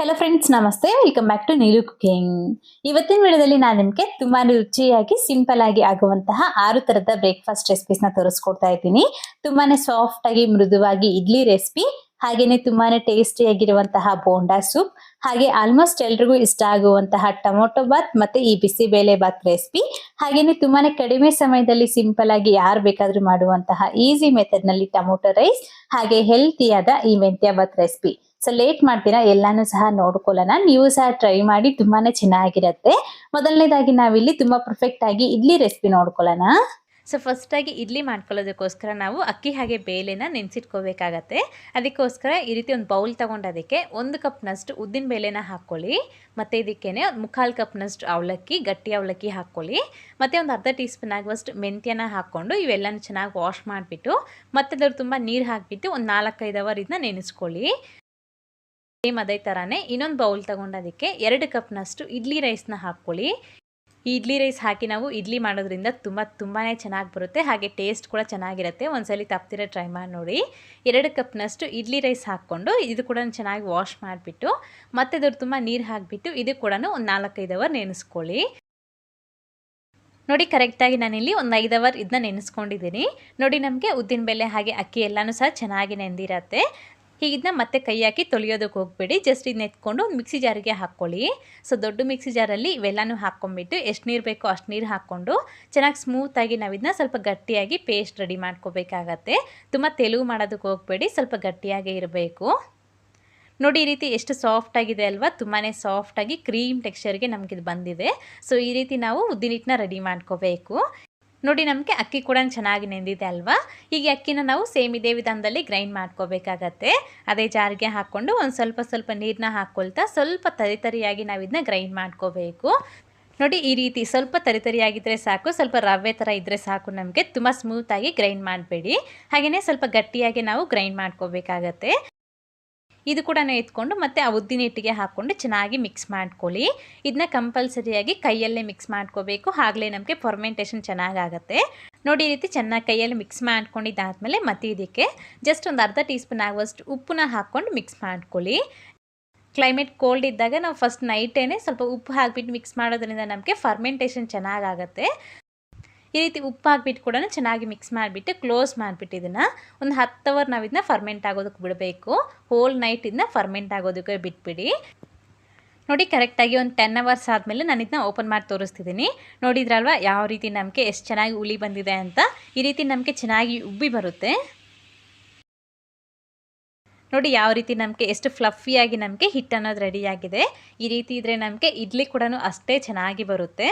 Hello friends ನಮಸ್ತೆ. Welcome back to Neelu cooking ಇವತ್ತಿನ ವಿಡಿಯೋದಲ್ಲಿ ನಾನು ನಿಮಗೆ ತುಂಬಾ ರುಚಿಯಾಗಿ ಸಿಂಪಲ್ ಆಗಿ ಆಗುವಂತಹ ಆರು ತರದ ಬ್ರೇಕ್ಫಾಸ್ಟ್ ರೆಸಿಪೀಸ್ನ ತೋರಿಸ್ಕೊಡ್ತಾ ಇದ್ದೀನಿ. ಸಾಫ್ಟ್ ಆಗಿ, ಮೃದುವಾಗಿ ಇಡ್ಲಿ ರೆಸಿಪಿ ಹಾಗೇನೆ ತುಂಬಾನೇ ಟೇಸ್ಟಿ ಆಗಿರುವಂತಹ ಬೋಂಡಾ ಸೂಪ್ ಹಾಗೆ ಆಲ್ಮೋಸ್ಟ್ ಎಲ್ರಿಗೂ ಇಷ್ಟ ಆಗುವಂತಹ ಟೊಮೊಟೊ ಬಾತ್ ಮತ್ತೆ ಈ ಬಿಸಿಬೇಳೆ ಬಾತ್ ರೆಸಿಪಿ ಹಾಗೇನೆ ತುಂಬಾನೇ ಕಡಿಮೆ ಸಮಯದಲ್ಲಿ ಸಿಂಪಲ್ ಆಗಿ ಯಾರು ಬೇಕಾದ್ರೂ ಮಾಡುವಂತಹ ಈಸಿ ಮೆಥಡ್ನಲ್ಲಿ ಟೊಮೊಟೊ ರೈಸ್ ಹಾಗೆ ಹೆಲ್ತಿಯಾದ ಈ ಮೆಂತ್ಯ ಬಾತ್ ರೆಸಿಪಿ ಸೊ ಲೇಟ್ ಮಾಡ್ತೀರಾ? ಎಲ್ಲಾನು ಸಹ ನೋಡ್ಕೊಳ್ಳೋಣ. ನೀವು ಸಹ ಟ್ರೈ ಮಾಡಿ ತುಂಬಾನೇ ಚೆನ್ನಾಗಿರತ್ತೆ. ಮೊದಲನೇದಾಗಿ ನಾವಿಲ್ಲಿ ತುಂಬಾ ಪರ್ಫೆಕ್ಟ್ ಆಗಿ ಇಡ್ಲಿ ರೆಸಿಪಿ ನೋಡ್ಕೊಳ್ಳೋಣ. ಸೊ ಫಸ್ಟಾಗಿ ಇಡ್ಲಿ ಮಾಡ್ಕೊಳ್ಳೋದಕ್ಕೋಸ್ಕರ ನಾವು ಅಕ್ಕಿ ಹಾಗೆ ಬೇಳೆನ ನೆನೆಸಿಟ್ಕೋಬೇಕಾಗತ್ತೆ. ಅದಕ್ಕೋಸ್ಕರ ಈ ರೀತಿ ಒಂದು ಬೌಲ್ ತೊಗೊಂಡು ಅದಕ್ಕೆ ಒಂದು ಕಪ್ನಷ್ಟು ಉದ್ದಿನ ಬೇಳೆನ ಹಾಕ್ಕೊಳ್ಳಿ. ಮತ್ತು ಇದಕ್ಕೇ ಮುಕ್ಕಾಲು ಕಪ್ನಷ್ಟು ಅವಲಕ್ಕಿ, ಗಟ್ಟಿ ಅವಲಕ್ಕಿ ಹಾಕ್ಕೊಳ್ಳಿ. ಮತ್ತು ಒಂದು ಅರ್ಧ ಟೀ ಸ್ಪೂನ್ ಆಗುವಷ್ಟು ಮೆಂತ್ಯನ ಹಾಕ್ಕೊಂಡು ಇವೆಲ್ಲನೂ ಚೆನ್ನಾಗಿ ವಾಶ್ ಮಾಡಿಬಿಟ್ಟು ಮತ್ತೆ ಅದ್ರ ತುಂಬ ನೀರು ಹಾಕಿಬಿಟ್ಟು ಒಂದು ನಾಲ್ಕೈದು ಅವರ್ ಇದನ್ನ ನೆನೆಸ್ಕೊಳ್ಳಿ. ಸೇಮ್ ಅದೇ ಥರನೇ ಇನ್ನೊಂದು ಬೌಲ್ ತೊಗೊಂಡೋದಕ್ಕೆ ಎರಡು ಕಪ್ನಷ್ಟು ಇಡ್ಲಿ ರೈಸ್ನ ಹಾಕ್ಕೊಳ್ಳಿ. ಈ ಇಡ್ಲಿ ರೈಸ್ ಹಾಕಿ ನಾವು ಇಡ್ಲಿ ಮಾಡೋದ್ರಿಂದ ತುಂಬ ತುಂಬಾ ಚೆನ್ನಾಗಿ ಬರುತ್ತೆ. ಹಾಗೆ ಟೇಸ್ಟ್ ಕೂಡ ಚೆನ್ನಾಗಿರುತ್ತೆ. ಒಂದ್ಸಲಿ ತಪ್ತಿರ ಟ್ರೈ ಮಾಡಿ ನೋಡಿ. ಎರಡು ಕಪ್ನಷ್ಟು ಇಡ್ಲಿ ರೈಸ್ ಹಾಕ್ಕೊಂಡು ಇದು ಕೂಡ ಚೆನ್ನಾಗಿ ವಾಶ್ ಮಾಡಿಬಿಟ್ಟು ಮತ್ತೆ ಅದ್ರ ತುಂಬ ನೀರು ಹಾಕಿಬಿಟ್ಟು ಇದು ಕೂಡ ಒಂದು ನಾಲ್ಕೈದು ಅವರ್ ನೆನೆಸ್ಕೊಳ್ಳಿ. ನೋಡಿ ಕರೆಕ್ಟಾಗಿ ನಾನಿಲ್ಲಿ ಒಂದು ಐದು ಅವರ್ ಇದನ್ನ ನೆನೆಸ್ಕೊಂಡಿದ್ದೀನಿ. ನೋಡಿ, ನಮಗೆ ಉದ್ದಿನ ಬೆಲೆ ಹಾಗೆ ಅಕ್ಕಿ ಎಲ್ಲನೂ ಸಹ ಚೆನ್ನಾಗಿ ನೆಂದಿರತ್ತೆ. ಹೀಗಿದ್ನ ಮತ್ತೆ ಕೈ ಹಾಕಿ ತೊಳೆಯೋದಕ್ಕೆ ಹೋಗಬೇಡಿ. ಜಸ್ಟ್ ಇದನ್ನ ಎತ್ಕೊಂಡು ಒಂದು ಮಿಕ್ಸಿ ಜಾರಿಗೆ ಹಾಕ್ಕೊಳ್ಳಿ. ಸೊ ದೊಡ್ಡ ಮಿಕ್ಸಿ ಜಾರಲ್ಲಿ ಇವೆಲ್ಲನೂ ಹಾಕ್ಕೊಂಬಿಟ್ಟು ಎಷ್ಟು ನೀರು ಬೇಕೋ ಅಷ್ಟು ನೀರು ಹಾಕ್ಕೊಂಡು ಚೆನ್ನಾಗಿ ಸ್ಮೂತಾಗಿ ನಾವು ಇದನ್ನ ಸ್ವಲ್ಪ ಗಟ್ಟಿಯಾಗಿ ಪೇಸ್ಟ್ ರೆಡಿ ಮಾಡ್ಕೋಬೇಕಾಗತ್ತೆ. ತುಂಬ ತೆಲುಗು ಮಾಡೋದಕ್ಕೆ ಹೋಗಬೇಡಿ. ಸ್ವಲ್ಪ ಗಟ್ಟಿಯಾಗೇ ಇರಬೇಕು. ನೋಡಿ, ಈ ರೀತಿ ಎಷ್ಟು ಸಾಫ್ಟ್ ಆಗಿದೆ ಅಲ್ವಾ? ತುಂಬಾ ಸಾಫ್ಟಾಗಿ ಕ್ರೀಮ್ ಟೆಕ್ಸ್ಚರ್ಗೆ ನಮಗಿದು ಬಂದಿದೆ. ಸೊ ಈ ರೀತಿ ನಾವು ಉದ್ದಿನಿಟ್ಟನ್ನ ರೆಡಿ ಮಾಡ್ಕೋಬೇಕು. ನೋಡಿ, ನಮಗೆ ಅಕ್ಕಿ ಕೂಡ ಚೆನ್ನಾಗಿ ನೆಂದಿದೆ ಅಲ್ವಾ? ಈಗ ಅಕ್ಕಿನ ನಾವು ಸೇಮ್ ಇದೇ ವಿಧಾನದಲ್ಲಿ ಗ್ರೈಂಡ್ ಮಾಡ್ಕೋಬೇಕಾಗತ್ತೆ. ಅದೇ ಜಾರಿಗೆ ಹಾಕ್ಕೊಂಡು ಒಂದು ಸ್ವಲ್ಪ ಸ್ವಲ್ಪ ನೀರನ್ನ ಹಾಕ್ಕೊಳ್ತಾ ಸ್ವಲ್ಪ ತರಿತರಿಯಾಗಿ ನಾವು ಇದನ್ನ ಗ್ರೈಂಡ್ ಮಾಡ್ಕೋಬೇಕು. ನೋಡಿ, ಈ ರೀತಿ ಸ್ವಲ್ಪ ತರಿತರಿಯಾಗಿದ್ದರೆ ಸಾಕು, ಸ್ವಲ್ಪ ರವೆ ಥರ ಇದ್ದರೆ ಸಾಕು ನಮಗೆ. ತುಂಬ ಸ್ಮೂತಾಗಿ ಗ್ರೈಂಡ್ ಮಾಡಬೇಡಿ. ಹಾಗೆಯೇ ಸ್ವಲ್ಪ ಗಟ್ಟಿಯಾಗಿ ನಾವು ಗ್ರೈಂಡ್ ಮಾಡ್ಕೋಬೇಕಾಗತ್ತೆ. ಇದು ಕೂಡ ಎತ್ಕೊಂಡು ಮತ್ತೆ ಆ ಉದ್ದಿನ ಹಿಟ್ಟಿಗೆ ಹಾಕ್ಕೊಂಡು ಚೆನ್ನಾಗಿ ಮಿಕ್ಸ್ ಮಾಡ್ಕೊಳ್ಳಿ. ಇದನ್ನ ಕಂಪಲ್ಸರಿಯಾಗಿ ಕೈಯಲ್ಲೇ ಮಿಕ್ಸ್ ಮಾಡ್ಕೋಬೇಕು. ಆಗಲೇ ನಮಗೆ ಫರ್ಮೆಂಟೇಷನ್ ಚೆನ್ನಾಗಾಗತ್ತೆ. ನೋಡಿ ರೀತಿ ಚೆನ್ನಾಗಿ ಕೈಯಲ್ಲಿ ಮಿಕ್ಸ್ ಮಾಡ್ಕೊಂಡಿದ್ದಾದಮೇಲೆ ಮತ್ತೆ ಇದಕ್ಕೆ ಜಸ್ಟ್ ಒಂದು ಅರ್ಧ ಟೀ ಸ್ಪೂನ್ ಆಗುವಷ್ಟು ಉಪ್ಪನ್ನ ಹಾಕ್ಕೊಂಡು ಮಿಕ್ಸ್ ಮಾಡ್ಕೊಳ್ಳಿ. ಕ್ಲೈಮೇಟ್ ಕೋಲ್ಡ್ ಇದ್ದಾಗ ನಾವು ಫಸ್ಟ್ ನೈಟೇನೆ ಸ್ವಲ್ಪ ಉಪ್ಪು ಹಾಕಿಬಿಟ್ಟು ಮಿಕ್ಸ್ ಮಾಡೋದ್ರಿಂದ ನಮಗೆ ಫರ್ಮೆಂಟೇಷನ್ ಚೆನ್ನಾಗಾಗುತ್ತೆ. ಈ ರೀತಿ ಉಪ್ಪು ಹಾಕ್ಬಿಟ್ಟು ಕೂಡ ಚೆನ್ನಾಗಿ ಮಿಕ್ಸ್ ಮಾಡಿಬಿಟ್ಟು ಕ್ಲೋಸ್ ಮಾಡಿಬಿಟ್ಟು ಇದನ್ನು ಒಂದು ಹತ್ತು ಅವರ್ ನಾವು ಇದನ್ನ ಫರ್ಮೆಂಟ್ ಆಗೋದಕ್ಕೆ ಬಿಡಬೇಕು. ಹೋಲ್ ನೈಟ್ ಇದನ್ನ ಫರ್ಮೆಂಟ್ ಆಗೋದಕ್ಕೆ ಬಿಟ್ಬಿಡಿ. ನೋಡಿ ಕರೆಕ್ಟಾಗಿ ಒಂದು ಟೆನ್ ಅವರ್ಸ್ ಆದಮೇಲೆ ನಾನು ಇದನ್ನ ಓಪನ್ ಮಾಡಿ ತೋರಿಸ್ತಿದ್ದೀನಿ ನೋಡಿದ್ರಲ್ವ ಯಾವ ರೀತಿ ನಮಗೆ ಎಷ್ಟು ಚೆನ್ನಾಗಿ ಉಳಿ ಬಂದಿದೆ ಅಂತ? ಈ ರೀತಿ ನಮಗೆ ಚೆನ್ನಾಗಿ ಉಬ್ಬಿ ಬರುತ್ತೆ. ನೋಡಿ ಯಾವ ರೀತಿ ನಮಗೆ ಎಷ್ಟು ಫ್ಲಫಿಯಾಗಿ ನಮಗೆ ಹಿಟ್ಟು ಅನ್ನೋದು ರೆಡಿಯಾಗಿದೆ ಈ ರೀತಿ ಇದ್ದರೆ ನಮಗೆ ಇಡ್ಲಿ ಕೂಡ ಅಷ್ಟೇ ಚೆನ್ನಾಗಿ ಬರುತ್ತೆ.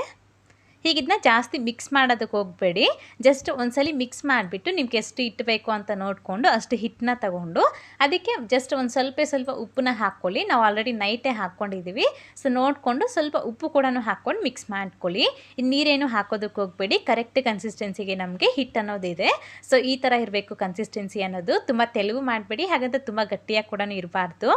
ಹೀಗಿದನ್ನ ಜಾಸ್ತಿ ಮಿಕ್ಸ್ ಮಾಡೋದಕ್ಕೆ ಹೋಗಬೇಡಿ. ಜಸ್ಟ್ ಒಂದ್ಸಲಿ ಮಿಕ್ಸ್ ಮಾಡಿಬಿಟ್ಟು ನಿಮ್ಗೆ ಎಷ್ಟು ಹಿಟ್ಟು ಬೇಕು ಅಂತ ನೋಡಿಕೊಂಡು ಅಷ್ಟು ಹಿಟ್ಟನ್ನ ತಗೊಂಡು ಅದಕ್ಕೆ ಜಸ್ಟ್ ಒಂದು ಸ್ವಲ್ಪ ಸ್ವಲ್ಪ ಉಪ್ಪನ್ನ ಹಾಕ್ಕೊಳ್ಳಿ. ನಾವು ಆಲ್ರೆಡಿ ನೈಟೇ ಹಾಕ್ಕೊಂಡಿದ್ದೀವಿ ಸೊ ನೋಡಿಕೊಂಡು ಸ್ವಲ್ಪ ಉಪ್ಪು ಕೂಡ ಹಾಕ್ಕೊಂಡು ಮಿಕ್ಸ್ ಮಾಡ್ಕೊಳ್ಳಿ. ನೀರೇನು ಹಾಕೋದಕ್ಕೆ ಹೋಗಬೇಡಿ. ಕರೆಕ್ಟ್ ಕನ್ಸಿಸ್ಟೆನ್ಸಿಗೆ ನಮಗೆ ಹಿಟ್ಟು ಅನ್ನೋದಿದೆ. ಸೊ ಈ ಥರ ಇರಬೇಕು ಕನ್ಸಿಸ್ಟೆನ್ಸಿ ಅನ್ನೋದು. ತುಂಬ ತೆಲುಗು ಮಾಡಬೇಡಿ. ಹಾಗಂತ ತುಂಬ ಗಟ್ಟಿಯಾಗಿ ಕೂಡ ಇರಬಾರ್ದು.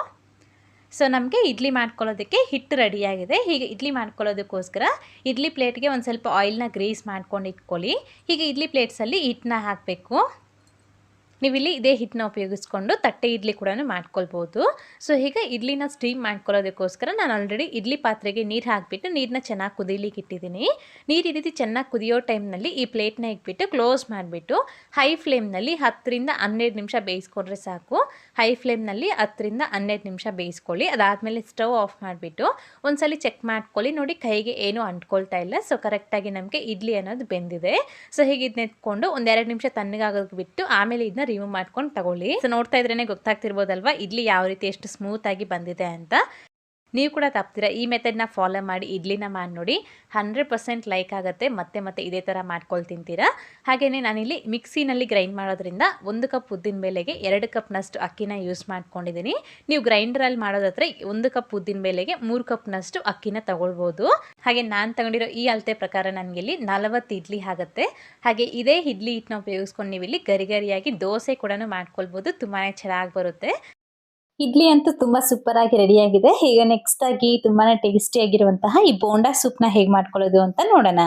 ಸೊ ನಮಗೆ ಇಡ್ಲಿ ಮಾಡ್ಕೊಳ್ಳೋದಕ್ಕೆ ಹಿಟ್ಟು ರೆಡಿಯಾಗಿದೆ. ಹೀಗೆ ಇಡ್ಲಿ ಮಾಡ್ಕೊಳ್ಳೋದಕ್ಕೋಸ್ಕರ ಇಡ್ಲಿ ಪ್ಲೇಟ್ಗೆ ಒಂದು ಸ್ವಲ್ಪ ಆಯಿಲ್ನ ಗ್ರೀಸ್ ಮಾಡ್ಕೊಂಡು ಇಟ್ಕೊಳ್ಳಿ. ಹೀಗೆ ಇಡ್ಲಿ ಪ್ಲೇಟ್ಸಲ್ಲಿ ಹಿಟ್ಟನ್ನ ಹಾಕಬೇಕು. ನೀವಿಲ್ಲಿ ಇದೇ ಹಿಟ್ಟನ್ನ ಉಪಯೋಗಿಸ್ಕೊಂಡು ತಟ್ಟೆ ಇಡ್ಲಿ ಕೂಡ ಮಾಡ್ಕೊಳ್ಬೋದು. ಸೊ ಹೀಗೆ ಇಡ್ಲಿನ ಸ್ಟೀಮ್ ಮಾಡ್ಕೊಳ್ಳೋದಕ್ಕೋಸ್ಕರ ನಾನು ಆಲ್ರೆಡಿ ಇಡ್ಲಿ ಪಾತ್ರೆಗೆ ನೀರು ಹಾಕಿಬಿಟ್ಟು ನೀರನ್ನ ಚೆನ್ನಾಗಿ ಕುದೀಲಿಕ್ಕೆ ಇಟ್ಟಿದ್ದೀನಿ. ನೀರು ಈ ಚೆನ್ನಾಗಿ ಕುದಿಯೋ ಟೈಮ್ನಲ್ಲಿ ಈ ಪ್ಲೇಟ್ನ ಇಟ್ಬಿಟ್ಟು ಕ್ಲೋಸ್ ಮಾಡಿಬಿಟ್ಟು ಹೈ ಫ್ಲೇಮ್ನಲ್ಲಿ ಹತ್ತರಿಂದ ಹನ್ನೆರಡು ನಿಮಿಷ ಬೇಯಿಸ್ಕೊಂಡ್ರೆ ಸಾಕು. ಹೈ ಫ್ಲೇಮ್ನಲ್ಲಿ ಹತ್ತರಿಂದ ಹನ್ನೆರಡು ನಿಮಿಷ ಬೇಯಿಸ್ಕೊಳ್ಳಿ. ಅದಾದಮೇಲೆ ಸ್ಟವ್ ಆಫ್ ಮಾಡಿಬಿಟ್ಟು ಒಂದ್ಸಲಿ ಚೆಕ್ ಮಾಡ್ಕೊಳ್ಳಿ. ನೋಡಿ ಕೈಗೆ ಏನೂ ಅಂಟ್ಕೊಳ್ತಾ ಇಲ್ಲ. ಸೊ, ಕರೆಕ್ಟಾಗಿ ನಮಗೆ ಇಡ್ಲಿ ಅನ್ನೋದು ಬೆಂದಿದೆ. ಸೊ ಹೀಗೆ ಇದನ್ನ ಒಂದೆರಡು ನಿಮಿಷ ತಣ್ಣಗಾಗೋದು ಬಿಟ್ಟು ಆಮೇಲೆ ಇದನ್ನ ರಿಮೂವ್ ಮಾಡ್ಕೊಂಡು ತಗೊಳ್ಳಿ. ಸೊ ನೋಡ್ತಾ ಇದ್ರೇ ಗೊತ್ತಾಗ್ತಿರ್ಬೋದಲ್ವಾ? ಇಡ್ಲಿ ಯಾವ ರೀತಿ ಎಷ್ಟು ಸ್ಮೂತ್ ಆಗಿ ಬಂದಿದೆ ಅಂತ. ನೀವು ಕೂಡ ತಪ್ತೀರಾ? ಈ ಮೆಥಡ್ನ ಫಾಲೋ ಮಾಡಿ ಇಡ್ಲಿನ ಮಾಡಿ ನೋಡಿ ಹಂಡ್ರೆಡ್ ಪರ್ಸೆಂಟ್ ಲೈಕ್ ಆಗುತ್ತೆ, ಮತ್ತೆ ಮತ್ತೆ ಇದೇ ಥರ ಮಾಡ್ಕೊಂಡು ತಿಂತೀರಾ? ಹಾಗೆಯೇ ನಾನಿಲ್ಲಿ ಮಿಕ್ಸಿನಲ್ಲಿ ಗ್ರೈಂಡ್ ಮಾಡೋದ್ರಿಂದ ಒಂದು ಕಪ್ ಉದ್ದಿನ ಬೆಲೆಗೆ ಎರಡು ಕಪ್ನಷ್ಟು ಅಕ್ಕಿನ ಯೂಸ್ ಮಾಡ್ಕೊಂಡಿದ್ದೀನಿ ನೀವು ಗ್ರೈಂಡರಲ್ಲಿ ಮಾಡೋದಾದ್ರೆ ಒಂದು ಕಪ್ ಉದ್ದಿನ ಬೆಲೆಗೆ ಮೂರು ಕಪ್ನಷ್ಟು ಅಕ್ಕಿನ ತಗೊಳ್ಬೋದು. ಹಾಗೆ ನಾನು ತಗೊಂಡಿರೋ ಈ ಅಳತೆ ಪ್ರಕಾರ ನನಗಿಲ್ಲಿ ನಲವತ್ತು ಇಡ್ಲಿ ಆಗುತ್ತೆ. ಹಾಗೆ ಇದೇ ಇಡ್ಲಿ ಹಿಟ್ಟನ್ನ ಉಪಯೋಗಿಸ್ಕೊಂಡು ನೀವು ಇಲ್ಲಿ ಗರಿ ಗರಿಯಾಗಿ ದೋಸೆ ಕೂಡ ಮಾಡ್ಕೊಳ್ಬೋದು ತುಂಬಾ ಚೆನ್ನಾಗಿ ಬರುತ್ತೆ. ಇಡ್ಲಿ ಅಂತೂ ತುಂಬಾ ಸೂಪರ್ ಆಗಿ ರೆಡಿ ಆಗಿದೆ. ಈಗ ನೆಕ್ಸ್ಟ್ ಆಗಿ ತುಂಬಾನೇ ಟೇಸ್ಟಿ ಆಗಿರುವಂತಹ ಈ ಬೋಂಡಾ ಸೂಪ್ನ ಹೇಗೆ ಮಾಡ್ಕೊಳ್ಳೋದು ಅಂತ ನೋಡೋಣ.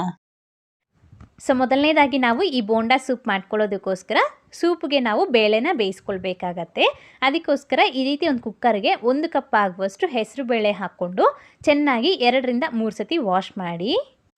ಸೊ ಮೊದಲನೇದಾಗಿ ನಾವು ಈ ಬೋಂಡಾ ಸೂಪ್ ಮಾಡ್ಕೊಳ್ಳೋದಕ್ಕೋಸ್ಕರ ಸೂಪ್ಗೆ ನಾವು ಬೇಳೆನ ಬೇಯಿಸ್ಕೊಳ್ಬೇಕಾಗತ್ತೆ. ಅದಕ್ಕೋಸ್ಕರ ಈ ರೀತಿ ಒಂದು ಕುಕ್ಕರ್ಗೆ ಒಂದು ಕಪ್ ಆಗುವಷ್ಟು ಹೆಸರು ಬೇಳೆ ಹಾಕ್ಕೊಂಡು ಚೆನ್ನಾಗಿ ಎರಡರಿಂದ ಮೂರು ಸತಿ ವಾಶ್ ಮಾಡಿ,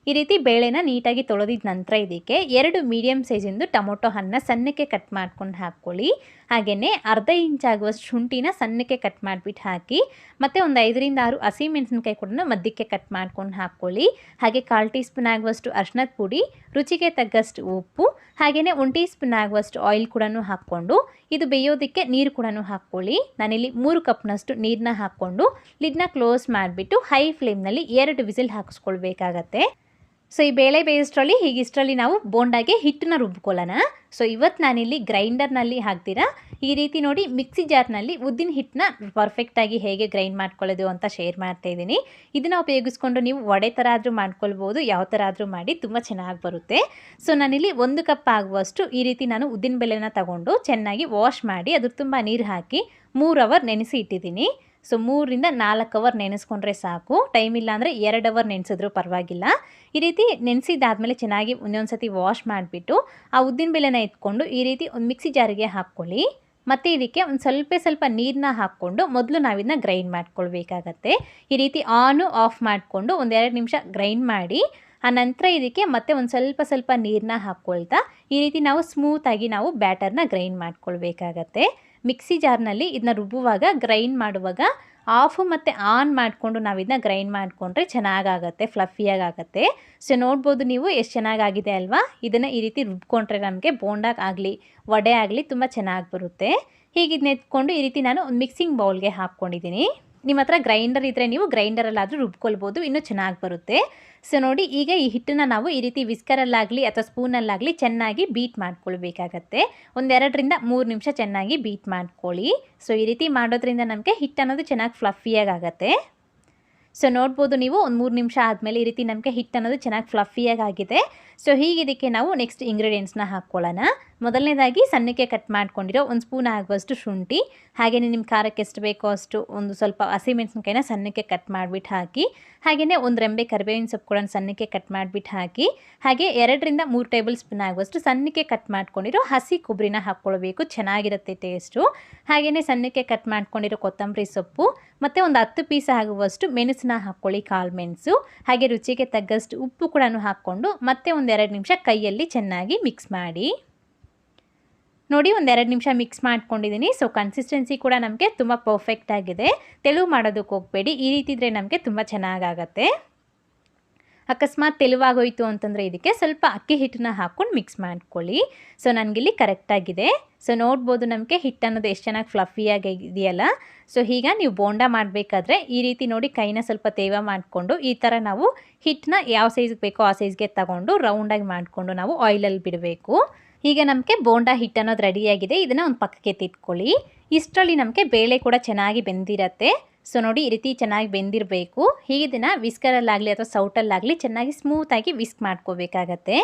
ಈ ರೀತಿ ಬೇಳೆನ ನೀಟಾಗಿ ತೊಳೆದಿದ ನಂತರ ಇದಕ್ಕೆ ಎರಡು ಮೀಡಿಯಮ್ ಸೈಜಿಂದು ಟೊಮೊಟೊ ಹಣ್ಣನ್ನ ಸಣ್ಣಕ್ಕೆ ಕಟ್ ಮಾಡ್ಕೊಂಡು ಹಾಕ್ಕೊಳ್ಳಿ. ಹಾಗೆಯೇ ಅರ್ಧ ಇಂಚ್ ಆಗುವಷ್ಟು ಶುಂಠಿನ ಸಣ್ಣಕ್ಕೆ ಕಟ್ ಮಾಡಿಬಿಟ್ಟು ಹಾಕಿ, ಮತ್ತು ಒಂದು ಐದರಿಂದ ಆರು ಹಸಿಮೆಣಸಿನ್ಕಾಯಿ ಕೂಡ ಮಧ್ಯಕ್ಕೆ ಕಟ್ ಮಾಡ್ಕೊಂಡು ಹಾಕ್ಕೊಳ್ಳಿ. ಹಾಗೆ ಕಾಲು ಟೀ ಸ್ಪೂನ್ ಆಗುವಷ್ಟು ಅರ್ಶಿನದ ಪುಡಿ, ರುಚಿಗೆ ತಗ್ಗಷ್ಟು ಉಪ್ಪು, ಹಾಗೆಯೇ ಒಂದು ಟೀ ಸ್ಪೂನ್ ಆಗುವಷ್ಟು ಆಯಿಲ್ ಕೂಡ ಹಾಕ್ಕೊಂಡು, ಇದು ಬೇಯೋದಕ್ಕೆ ನೀರು ಕೂಡ ಹಾಕ್ಕೊಳ್ಳಿ. ನಾನಿಲ್ಲಿ ಮೂರು ಕಪ್ನಷ್ಟು ನೀರನ್ನ ಹಾಕ್ಕೊಂಡು ಲಿಡ್ನ ಕ್ಲೋಸ್ ಮಾಡಿಬಿಟ್ಟು ಹೈ ಫ್ಲೇಮ್ನಲ್ಲಿ ಎರಡು ವಿಸಿಲ್ ಹಾಕಿಸ್ಕೊಳ್ಬೇಕಾಗತ್ತೆ. ಸೊ ಈ ಬೇಳೆ ಬೇಯಿಸ್ಟ್ರಲ್ಲಿ ಹೀಗೆ ಇಷ್ಟರಲ್ಲಿ ನಾವು ಬೋಂಡಾಗೆ ಹಿಟ್ಟನ್ನ ರುಬ್ಕೊಳ್ಳೋಣ. ಸೊ ಇವತ್ತು ನಾನಿಲ್ಲಿ ಗ್ರೈಂಡರ್ನಲ್ಲಿ ಹಾಕ್ತೀರಾ? ಈ ರೀತಿ ನೋಡಿ ಮಿಕ್ಸಿ ಜಾರ್ನಲ್ಲಿ ಉದ್ದಿನ ಹಿಟ್ಟನ್ನ ಪರ್ಫೆಕ್ಟಾಗಿ ಹೇಗೆ ಗ್ರೈಂಡ್ ಮಾಡ್ಕೊಳ್ಳೋದು ಅಂತ ಶೇರ್ ಮಾಡ್ತಾ ಇದ್ದೀನಿ. ಇದನ್ನು ಉಪಯೋಗಿಸ್ಕೊಂಡು ನೀವು ವಡೆ ಥರ ಆದರೂ ಮಾಡ್ಕೊಳ್ಬೋದು, ಯಾವ ಥರ ಆದರೂ ಮಾಡಿ ತುಂಬ ಚೆನ್ನಾಗಿ ಬರುತ್ತೆ. ಸೊ ನಾನಿಲ್ಲಿ ಒಂದು ಕಪ್ ಆಗುವಷ್ಟು ಈ ರೀತಿ ನಾನು ಉದ್ದಿನ ಬೆಲೆನ ತಗೊಂಡು ಚೆನ್ನಾಗಿ ವಾಶ್ ಮಾಡಿ ಅದ್ರ ತುಂಬ ನೀರು ಹಾಕಿ ಮೂರು ಅವರ್ ನೆನೆಸಿ ಇಟ್ಟಿದ್ದೀನಿ. ಸೊ ಮೂರಿಂದ ನಾಲ್ಕು ಅವರ್ ನೆನೆಸ್ಕೊಂಡ್ರೆ ಸಾಕು. ಟೈಮ್ ಇಲ್ಲ ಅಂದರೆ ಎರಡು ಅವರ್ ನೆನೆಸಿದ್ರು ಪರವಾಗಿಲ್ಲ. ಈ ರೀತಿ ನೆನೆಸಿದ್ದಾದಮೇಲೆ ಚೆನ್ನಾಗಿ ಒಂದೊಂದು ಸತಿ ವಾಶ್ ಮಾಡಿಬಿಟ್ಟು ಆ ಉದ್ದಿನ ಬೆಲೆನ ಇಟ್ಕೊಂಡು ಈ ರೀತಿ ಒಂದು ಮಿಕ್ಸಿ ಜಾರಿಗೆ ಹಾಕ್ಕೊಳ್ಳಿ. ಮತ್ತು ಇದಕ್ಕೆ ಒಂದು ಸ್ವಲ್ಪ ಸ್ವಲ್ಪ ನೀರನ್ನ ಹಾಕ್ಕೊಂಡು ಮೊದಲು ನಾವಿದನ್ನ ಗ್ರೈಂಡ್ ಮಾಡ್ಕೊಳ್ಬೇಕಾಗತ್ತೆ. ಈ ರೀತಿ ಆನು ಆಫ್ ಮಾಡಿಕೊಂಡು ಒಂದೆರಡು ನಿಮಿಷ ಗ್ರೈಂಡ್ ಮಾಡಿ, ಆ ನಂತರ ಇದಕ್ಕೆ ಮತ್ತೆ ಒಂದು ಸ್ವಲ್ಪ ಸ್ವಲ್ಪ ನೀರನ್ನ ಹಾಕ್ಕೊಳ್ತಾ ಈ ರೀತಿ ನಾವು ಸ್ಮೂತಾಗಿ ನಾವು ಬ್ಯಾಟರ್ನ ಗ್ರೈಂಡ್ ಮಾಡ್ಕೊಳ್ಬೇಕಾಗತ್ತೆ. ಮಿಕ್ಸಿ ಜಾರ್ನಲ್ಲಿ ಇದನ್ನ ರುಬ್ಬುವಾಗ ಗ್ರೈಂಡ್ ಮಾಡುವಾಗ ಆಫು ಮತ್ತು ಆನ್ ಮಾಡಿಕೊಂಡು ನಾವು ಇದನ್ನ ಗ್ರೈಂಡ್ ಮಾಡಿಕೊಂಡ್ರೆ ಚೆನ್ನಾಗಾಗತ್ತೆ ಫ್ಲಫಿಯಾಗತ್ತೆ ಸೊ ನೋಡ್ಬೋದು ನೀವು ಎಷ್ಟು ಚೆನ್ನಾಗಾಗಿದೆ ಅಲ್ವಾ? ಇದನ್ನು ಈ ರೀತಿ ರುಬ್ಕೊಂಡ್ರೆ ನಮಗೆ ಬೋಂಡಾಗ ಆಗಲಿ, ವಡೆ ಆಗಲಿ ತುಂಬ ಚೆನ್ನಾಗಿ ಬರುತ್ತೆ. ಹೀಗೆ ಎತ್ಕೊಂಡು ಈ ರೀತಿ ನಾನು ಒಂದು ಮಿಕ್ಸಿಂಗ್ ಬೌಲ್ಗೆ ಹಾಕ್ಕೊಂಡಿದ್ದೀನಿ. ನಿಮ್ಮ ಹತ್ರ ಗ್ರೈಂಡರ್ ಇದ್ದರೆ ನೀವು ಗ್ರೈಂಡರಲ್ಲಾದರೂ ರುಬ್ಕೊಳ್ಬೋದು, ಇನ್ನೂ ಚೆನ್ನಾಗಿ ಬರುತ್ತೆ. ಸೊ ನೋಡಿ, ಈಗ ಈ ಹಿಟ್ಟನ್ನು ನಾವು ಈ ರೀತಿ ವಿಸ್ಕರಲ್ಲಾಗಲಿ ಅಥವಾ ಸ್ಪೂನಲ್ಲಾಗಲಿ ಚೆನ್ನಾಗಿ ಬೀಟ್ ಮಾಡ್ಕೊಳ್ಬೇಕಾಗತ್ತೆ. ಒಂದೆರಡರಿಂದ ಮೂರು ನಿಮಿಷ ಚೆನ್ನಾಗಿ ಬೀಟ್ ಮಾಡ್ಕೊಳ್ಳಿ. ಸೊ ಈ ರೀತಿ ಮಾಡೋದ್ರಿಂದ ನಮಗೆ ಹಿಟ್ಟು ಅನ್ನೋದು ಚೆನ್ನಾಗಿ ಫ್ಲಫಿಯಾಗಿ ಆಗುತ್ತೆ ಸೊ ನೋಡ್ಬೋದು ನೀವು, ಒಂದು ಮೂರು ನಿಮಿಷ ಆದಮೇಲೆ ಈ ರೀತಿ ನಮಗೆ ಹಿಟ್ಟು ಅನ್ನೋದು ಚೆನ್ನಾಗಿ ಫ್ಲಫಿಯಾಗಿ ಆಗಿದೆ ಸೊ ಹೀಗೆ ಇದಕ್ಕೆ ನಾವು ನೆಕ್ಸ್ಟ್ ಇಂಗ್ರೀಡಿಯೆಂಟ್ಸ್ನ ಹಾಕ್ಕೊಳ್ಳೋಣ. ಮೊದಲನೇದಾಗಿ ಸಣ್ಣಕ್ಕೆ ಕಟ್ ಮಾಡ್ಕೊಂಡಿರೋ ಒಂದು ಸ್ಪೂನ್ ಆಗುವಷ್ಟು ಶುಂಠಿ ಹಾಗೆಯೇ ನಿಮ್ಮ ಖಾರಕ್ಕೆ ಎಷ್ಟು ಬೇಕೋ ಅಷ್ಟು ಒಂದು ಸ್ವಲ್ಪ ಹಸಿಮೆಣಸಿನ್ಕಾಯಿನ ಸಣ್ಣಕ್ಕೆ ಕಟ್ ಮಾಡಿಬಿಟ್ಟು ಹಾಕಿ ಹಾಗೆಯೇ ಒಂದು ರೆಂಬೆ ಕರಿಬೇವಿನ ಸೊಪ್ಪು ಕೂಡ ಸಣ್ಣಕ್ಕೆ ಕಟ್ ಮಾಡಿಬಿಟ್ಟು ಹಾಕಿ, ಹಾಗೆ ಎರಡರಿಂದ ಮೂರು ಟೇಬಲ್ ಸ್ಪೂನ್ ಆಗುವಷ್ಟು ಸಣ್ಣಕ್ಕೆ ಕಟ್ ಮಾಡ್ಕೊಂಡಿರೋ ಹಸಿ ಕೊಬ್ಬರಿನ ಹಾಕ್ಕೊಳ್ಬೇಕು, ಚೆನ್ನಾಗಿರುತ್ತೆ ಟೇಸ್ಟು ಹಾಗೆಯೇ ಸಣ್ಣಕ್ಕೆ ಕಟ್ ಮಾಡ್ಕೊಂಡಿರೋ ಕೊತ್ತಂಬರಿ ಸೊಪ್ಪು, ಮತ್ತು ಒಂದು ಹತ್ತು ಪೀಸ್ ಆಗುವಷ್ಟು ಮೆಣಸನ್ನ ಹಾಕ್ಕೊಳ್ಳಿ ಕಾಳು ಮೆಣಸು, ಹಾಗೆ ರುಚಿಗೆ ತಗ್ಗಷ್ಟು ಉಪ್ಪು ಕೂಡ ಹಾಕ್ಕೊಂಡು ಮತ್ತೆ ಒಂದೆರಡು ನಿಮಿಷ ಕೈಯಲ್ಲಿ ಚೆನ್ನಾಗಿ ಮಿಕ್ಸ್ ಮಾಡಿ. ನೋಡಿ ಒಂದೆರಡು ನಿಮಿಷ ಮಿಕ್ಸ್ ಮಾಡ್ಕೊಂಡಿದ್ದೀನಿ. ಸೊ ಕನ್ಸಿಸ್ಟೆನ್ಸಿ ಕೂಡ ನಮಗೆ ತುಂಬ ಪರ್ಫೆಕ್ಟ್ ಆಗಿದೆ. ತೆಳು ಮಾಡೋದಕ್ಕೆ ಹೋಗಬೇಡಿ. ಈ ರೀತಿ ಇದ್ದರೆ ನಮಗೆ ತುಂಬ ಚೆನ್ನಾಗಾಗತ್ತೆ. ಅಕಸ್ಮಾತ್ ತೆಳುವಾಗೋಯ್ತು ಅಂತಂದರೆ ಇದಕ್ಕೆ ಸ್ವಲ್ಪ ಅಕ್ಕಿ ಹಿಟ್ಟನ್ನ ಹಾಕ್ಕೊಂಡು ಮಿಕ್ಸ್ ಮಾಡ್ಕೊಳ್ಳಿ. ಸೊ ನನಗಿಲ್ಲಿ ಕರೆಕ್ಟಾಗಿದೆ ಸೊ ನೋಡ್ಬೋದು ನಮಗೆ ಹಿಟ್ಟು ಅನ್ನೋದು ಎಷ್ಟು ಚೆನ್ನಾಗಿ ಫ್ಲಫಿಯಾಗಿ ಇದೆಯಲ್ಲ. ಸೊ ಈಗ ನೀವು ಬೋಂಡ ಮಾಡಬೇಕಾದ್ರೆ ಈ ರೀತಿ ನೋಡಿ ಕೈನ ಸ್ವಲ್ಪ ತೇವ ಮಾಡಿಕೊಂಡು ಈ ಥರ ನಾವು ಹಿಟ್ಟನ್ನ ಯಾವ ಸೈಜ್ಗೆ ಬೇಕೋ ಆ ಸೈಜ್ಗೆ ತಗೊಂಡು ರೌಂಡಾಗಿ ಮಾಡಿಕೊಂಡು ನಾವು ಆಯಿಲಲ್ಲಿ ಬಿಡಬೇಕು. ಈಗ ನಮಗೆ ಬೋಂಡ ಹಿಟ್ಟು ಅನ್ನೋದು ರೆಡಿಯಾಗಿದೆ ಇದನ್ನು ಒಂದು ಪಕ್ಕಕ್ಕೆ ತಿಟ್ಕೊಳ್ಳಿ ಇಷ್ಟರಲ್ಲಿ ನಮಗೆ ಬೇಳೆ ಕೂಡ ಚೆನ್ನಾಗಿ ಬೆಂದಿರತ್ತೆ. ಸೊ ನೋಡಿ, ಈ ರೀತಿ ಚೆನ್ನಾಗಿ ಬೆಂದಿರಬೇಕು. ಹೀಗೆ ಇದನ್ನು ವಿಸ್ಕರಲ್ಲಾಗಲಿ ಅಥವಾ ಸೌಟಲ್ಲಾಗಲಿ ಚೆನ್ನಾಗಿ ಸ್ಮೂತಾಗಿ ವಿಸ್ಕ್ ಮಾಡ್ಕೋಬೇಕಾಗತ್ತೆ.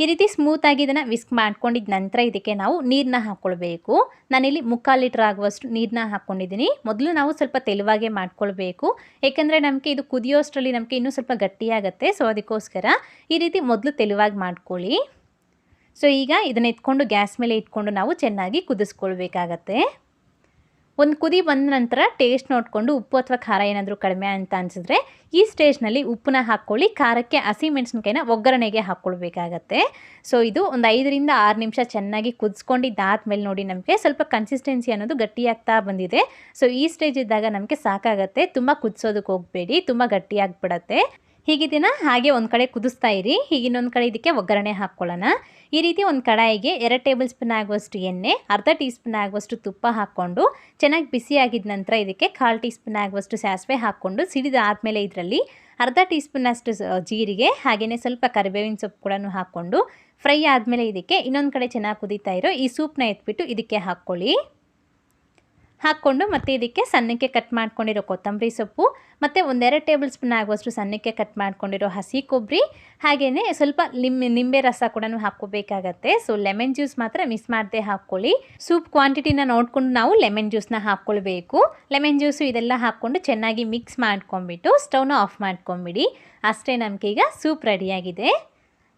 ಈ ರೀತಿ ಸ್ಮೂತಾಗಿ ಇದನ್ನು ವಿಸ್ಕ್ ಮಾಡ್ಕೊಂಡಿದ್ದ ನಂತರ ಇದಕ್ಕೆ ನಾವು ನೀರನ್ನ ಹಾಕ್ಕೊಳ್ಬೇಕು ನಾನಿಲ್ಲಿ ಮುಕ್ಕಾಲು ಲೀಟ್ರ್ ಆಗುವಷ್ಟು ನೀರನ್ನ ಹಾಕ್ಕೊಂಡಿದ್ದೀನಿ ಮೊದಲು ನಾವು ಸ್ವಲ್ಪ ತೆಲುವಾಗೆ ಮಾಡ್ಕೊಳ್ಬೇಕು. ಏಕೆಂದರೆ ನಮಗೆ ಇದು ಕುದಿಯೋಷ್ಟರಲ್ಲಿ ನಮಗೆ ಇನ್ನೂ ಸ್ವಲ್ಪ ಗಟ್ಟಿಯಾಗತ್ತೆ. ಸೊ ಅದಕ್ಕೋಸ್ಕರ ಈ ರೀತಿ ಮೊದಲು ತೆಳುವಾಗಿ ಮಾಡ್ಕೊಳ್ಳಿ. ಸೊ ಈಗ ಇದನ್ನು ಇಟ್ಕೊಂಡು ಗ್ಯಾಸ್ ಮೇಲೆ ಇಟ್ಕೊಂಡು ನಾವು ಚೆನ್ನಾಗಿ ಕುದಿಸ್ಕೊಳ್ಬೇಕಾಗತ್ತೆ. ಒಂದು ಕುದಿ ಬಂದ ನಂತರ ಟೇಸ್ಟ್ ನೋಡಿಕೊಂಡು ಉಪ್ಪು ಅಥವಾ ಖಾರ ಏನಾದರೂ ಕಡಿಮೆ ಅಂತ ಅನಿಸಿದ್ರೆ ಈ ಸ್ಟೇಜ್ನಲ್ಲಿ ಉಪ್ಪನ್ನ ಹಾಕ್ಕೊಳ್ಳಿ, ಖಾರಕ್ಕೆ ಹಸಿ ಮೆಣಸಿನ್ಕಾಯಿನ ಒಗ್ಗರಣೆಗೆ ಹಾಕ್ಕೊಳ್ಬೇಕಾಗತ್ತೆ. ಸೊ ಇದು ಒಂದು ಐದರಿಂದ ಆರು ನಿಮಿಷ ಚೆನ್ನಾಗಿ ಕುದಿಸ್ಕೊಂಡಿದ್ದಾದ್ಮೇಲೆ ನೋಡಿ ನಮಗೆ ಸ್ವಲ್ಪ ಕನ್ಸಿಸ್ಟೆನ್ಸಿ ಅನ್ನೋದು ಗಟ್ಟಿಯಾಗ್ತಾ ಬಂದಿದೆ. ಸೊ ಈ ಸ್ಟೇಜ್ ಇದ್ದಾಗ ನಮಗೆ ಸಾಕಾಗತ್ತೆ, ತುಂಬ ಕುದಿಸೋದಕ್ಕೆ ಹೋಗಬೇಡಿ, ತುಂಬ ಗಟ್ಟಿಯಾಗ್ಬಿಡತ್ತೆ. ಹೀಗಿದಿನ ಹಾಗೆ ಒಂದು ಕಡೆ ಕುದಿಸ್ತಾ ಇರಿ. ಹೀಗೆ ಇನ್ನೊಂದು ಕಡೆ ಇದಕ್ಕೆ ಒಗ್ಗರಣೆ ಹಾಕ್ಕೊಳ್ಳೋಣ ಈ ರೀತಿ ಒಂದು ಕಡಾಯಿಗೆ ಎರಡು ಟೇಬಲ್ ಸ್ಪೂನ್ ಆಗುವಷ್ಟು ಎಣ್ಣೆ, ಅರ್ಧ ಟೀ ಸ್ಪೂನ್ ಆಗುವಷ್ಟು ತುಪ್ಪ ಹಾಕ್ಕೊಂಡು ಚೆನ್ನಾಗಿ ಬಿಸಿ ಆಗಿದ ನಂತರ ಇದಕ್ಕೆ ಕಾಲು ಟೀ ಸ್ಪೂನ್ ಆಗುವಷ್ಟು ಸಾಸಿವೆ ಹಾಕ್ಕೊಂಡು ಸಿಡಿದ ಆದಮೇಲೆ ಇದರಲ್ಲಿ ಅರ್ಧ ಟೀ ಸ್ಪೂನಷ್ಟು ಜೀರಿಗೆ ಹಾಗೆಯೇ ಸ್ವಲ್ಪ ಕರಿಬೇವಿನ ಸೊಪ್ಪು ಕೂಡ ಹಾಕ್ಕೊಂಡು ಫ್ರೈ ಆದಮೇಲೆ ಇದಕ್ಕೆ ಇನ್ನೊಂದು ಕಡೆ ಚೆನ್ನಾಗಿ ಕುದೀತಾ ಇರೋ ಈ ಸೂಪ್ನ ಎತ್ಬಿಟ್ಟು ಇದಕ್ಕೆ ಹಾಕ್ಕೊಳ್ಳಿ. ಹಾಕ್ಕೊಂಡು ಮತ್ತು ಇದಕ್ಕೆ ಸಣ್ಣಕ್ಕೆ ಕಟ್ ಮಾಡ್ಕೊಂಡಿರೋ ಕೊತ್ತಂಬರಿ ಸೊಪ್ಪು, ಮತ್ತು ಒಂದೆರಡು ಟೇಬಲ್ ಸ್ಪೂನ್ ಆಗುವಷ್ಟು ಸಣ್ಣಕ್ಕೆ ಕಟ್ ಮಾಡ್ಕೊಂಡಿರೋ ಹಸಿ ಕೊಬ್ಬರಿ ಹಾಗೆಯೇ ಸ್ವಲ್ಪ ಲಿಂಬೆ ನಿಂಬೆ ರಸ ಕೂಡ ಹಾಕ್ಕೋಬೇಕಾಗತ್ತೆ. ಸೊ ಲೆಮನ್ ಜ್ಯೂಸ್ ಮಾತ್ರ ಮಿಸ್ ಮಾಡದೆ ಹಾಕ್ಕೊಳ್ಳಿ. ಸೂಪ್ ಕ್ವಾಂಟಿಟಿನ ನೋಡಿಕೊಂಡು ನಾವು ಲೆಮನ್ ಜ್ಯೂಸ್ನ ಹಾಕ್ಕೊಳ್ಬೇಕು. ಲೆಮನ್ ಜ್ಯೂಸು ಇದೆಲ್ಲ ಹಾಕ್ಕೊಂಡು ಚೆನ್ನಾಗಿ ಮಿಕ್ಸ್ ಮಾಡ್ಕೊಂಬಿಟ್ಟು ಸ್ಟವ್ನ ಆಫ್ ಮಾಡ್ಕೊಂಬಿಡಿ ಅಷ್ಟೇ ನಮಗೀಗ ಸೂಪ್ ರೆಡಿಯಾಗಿದೆ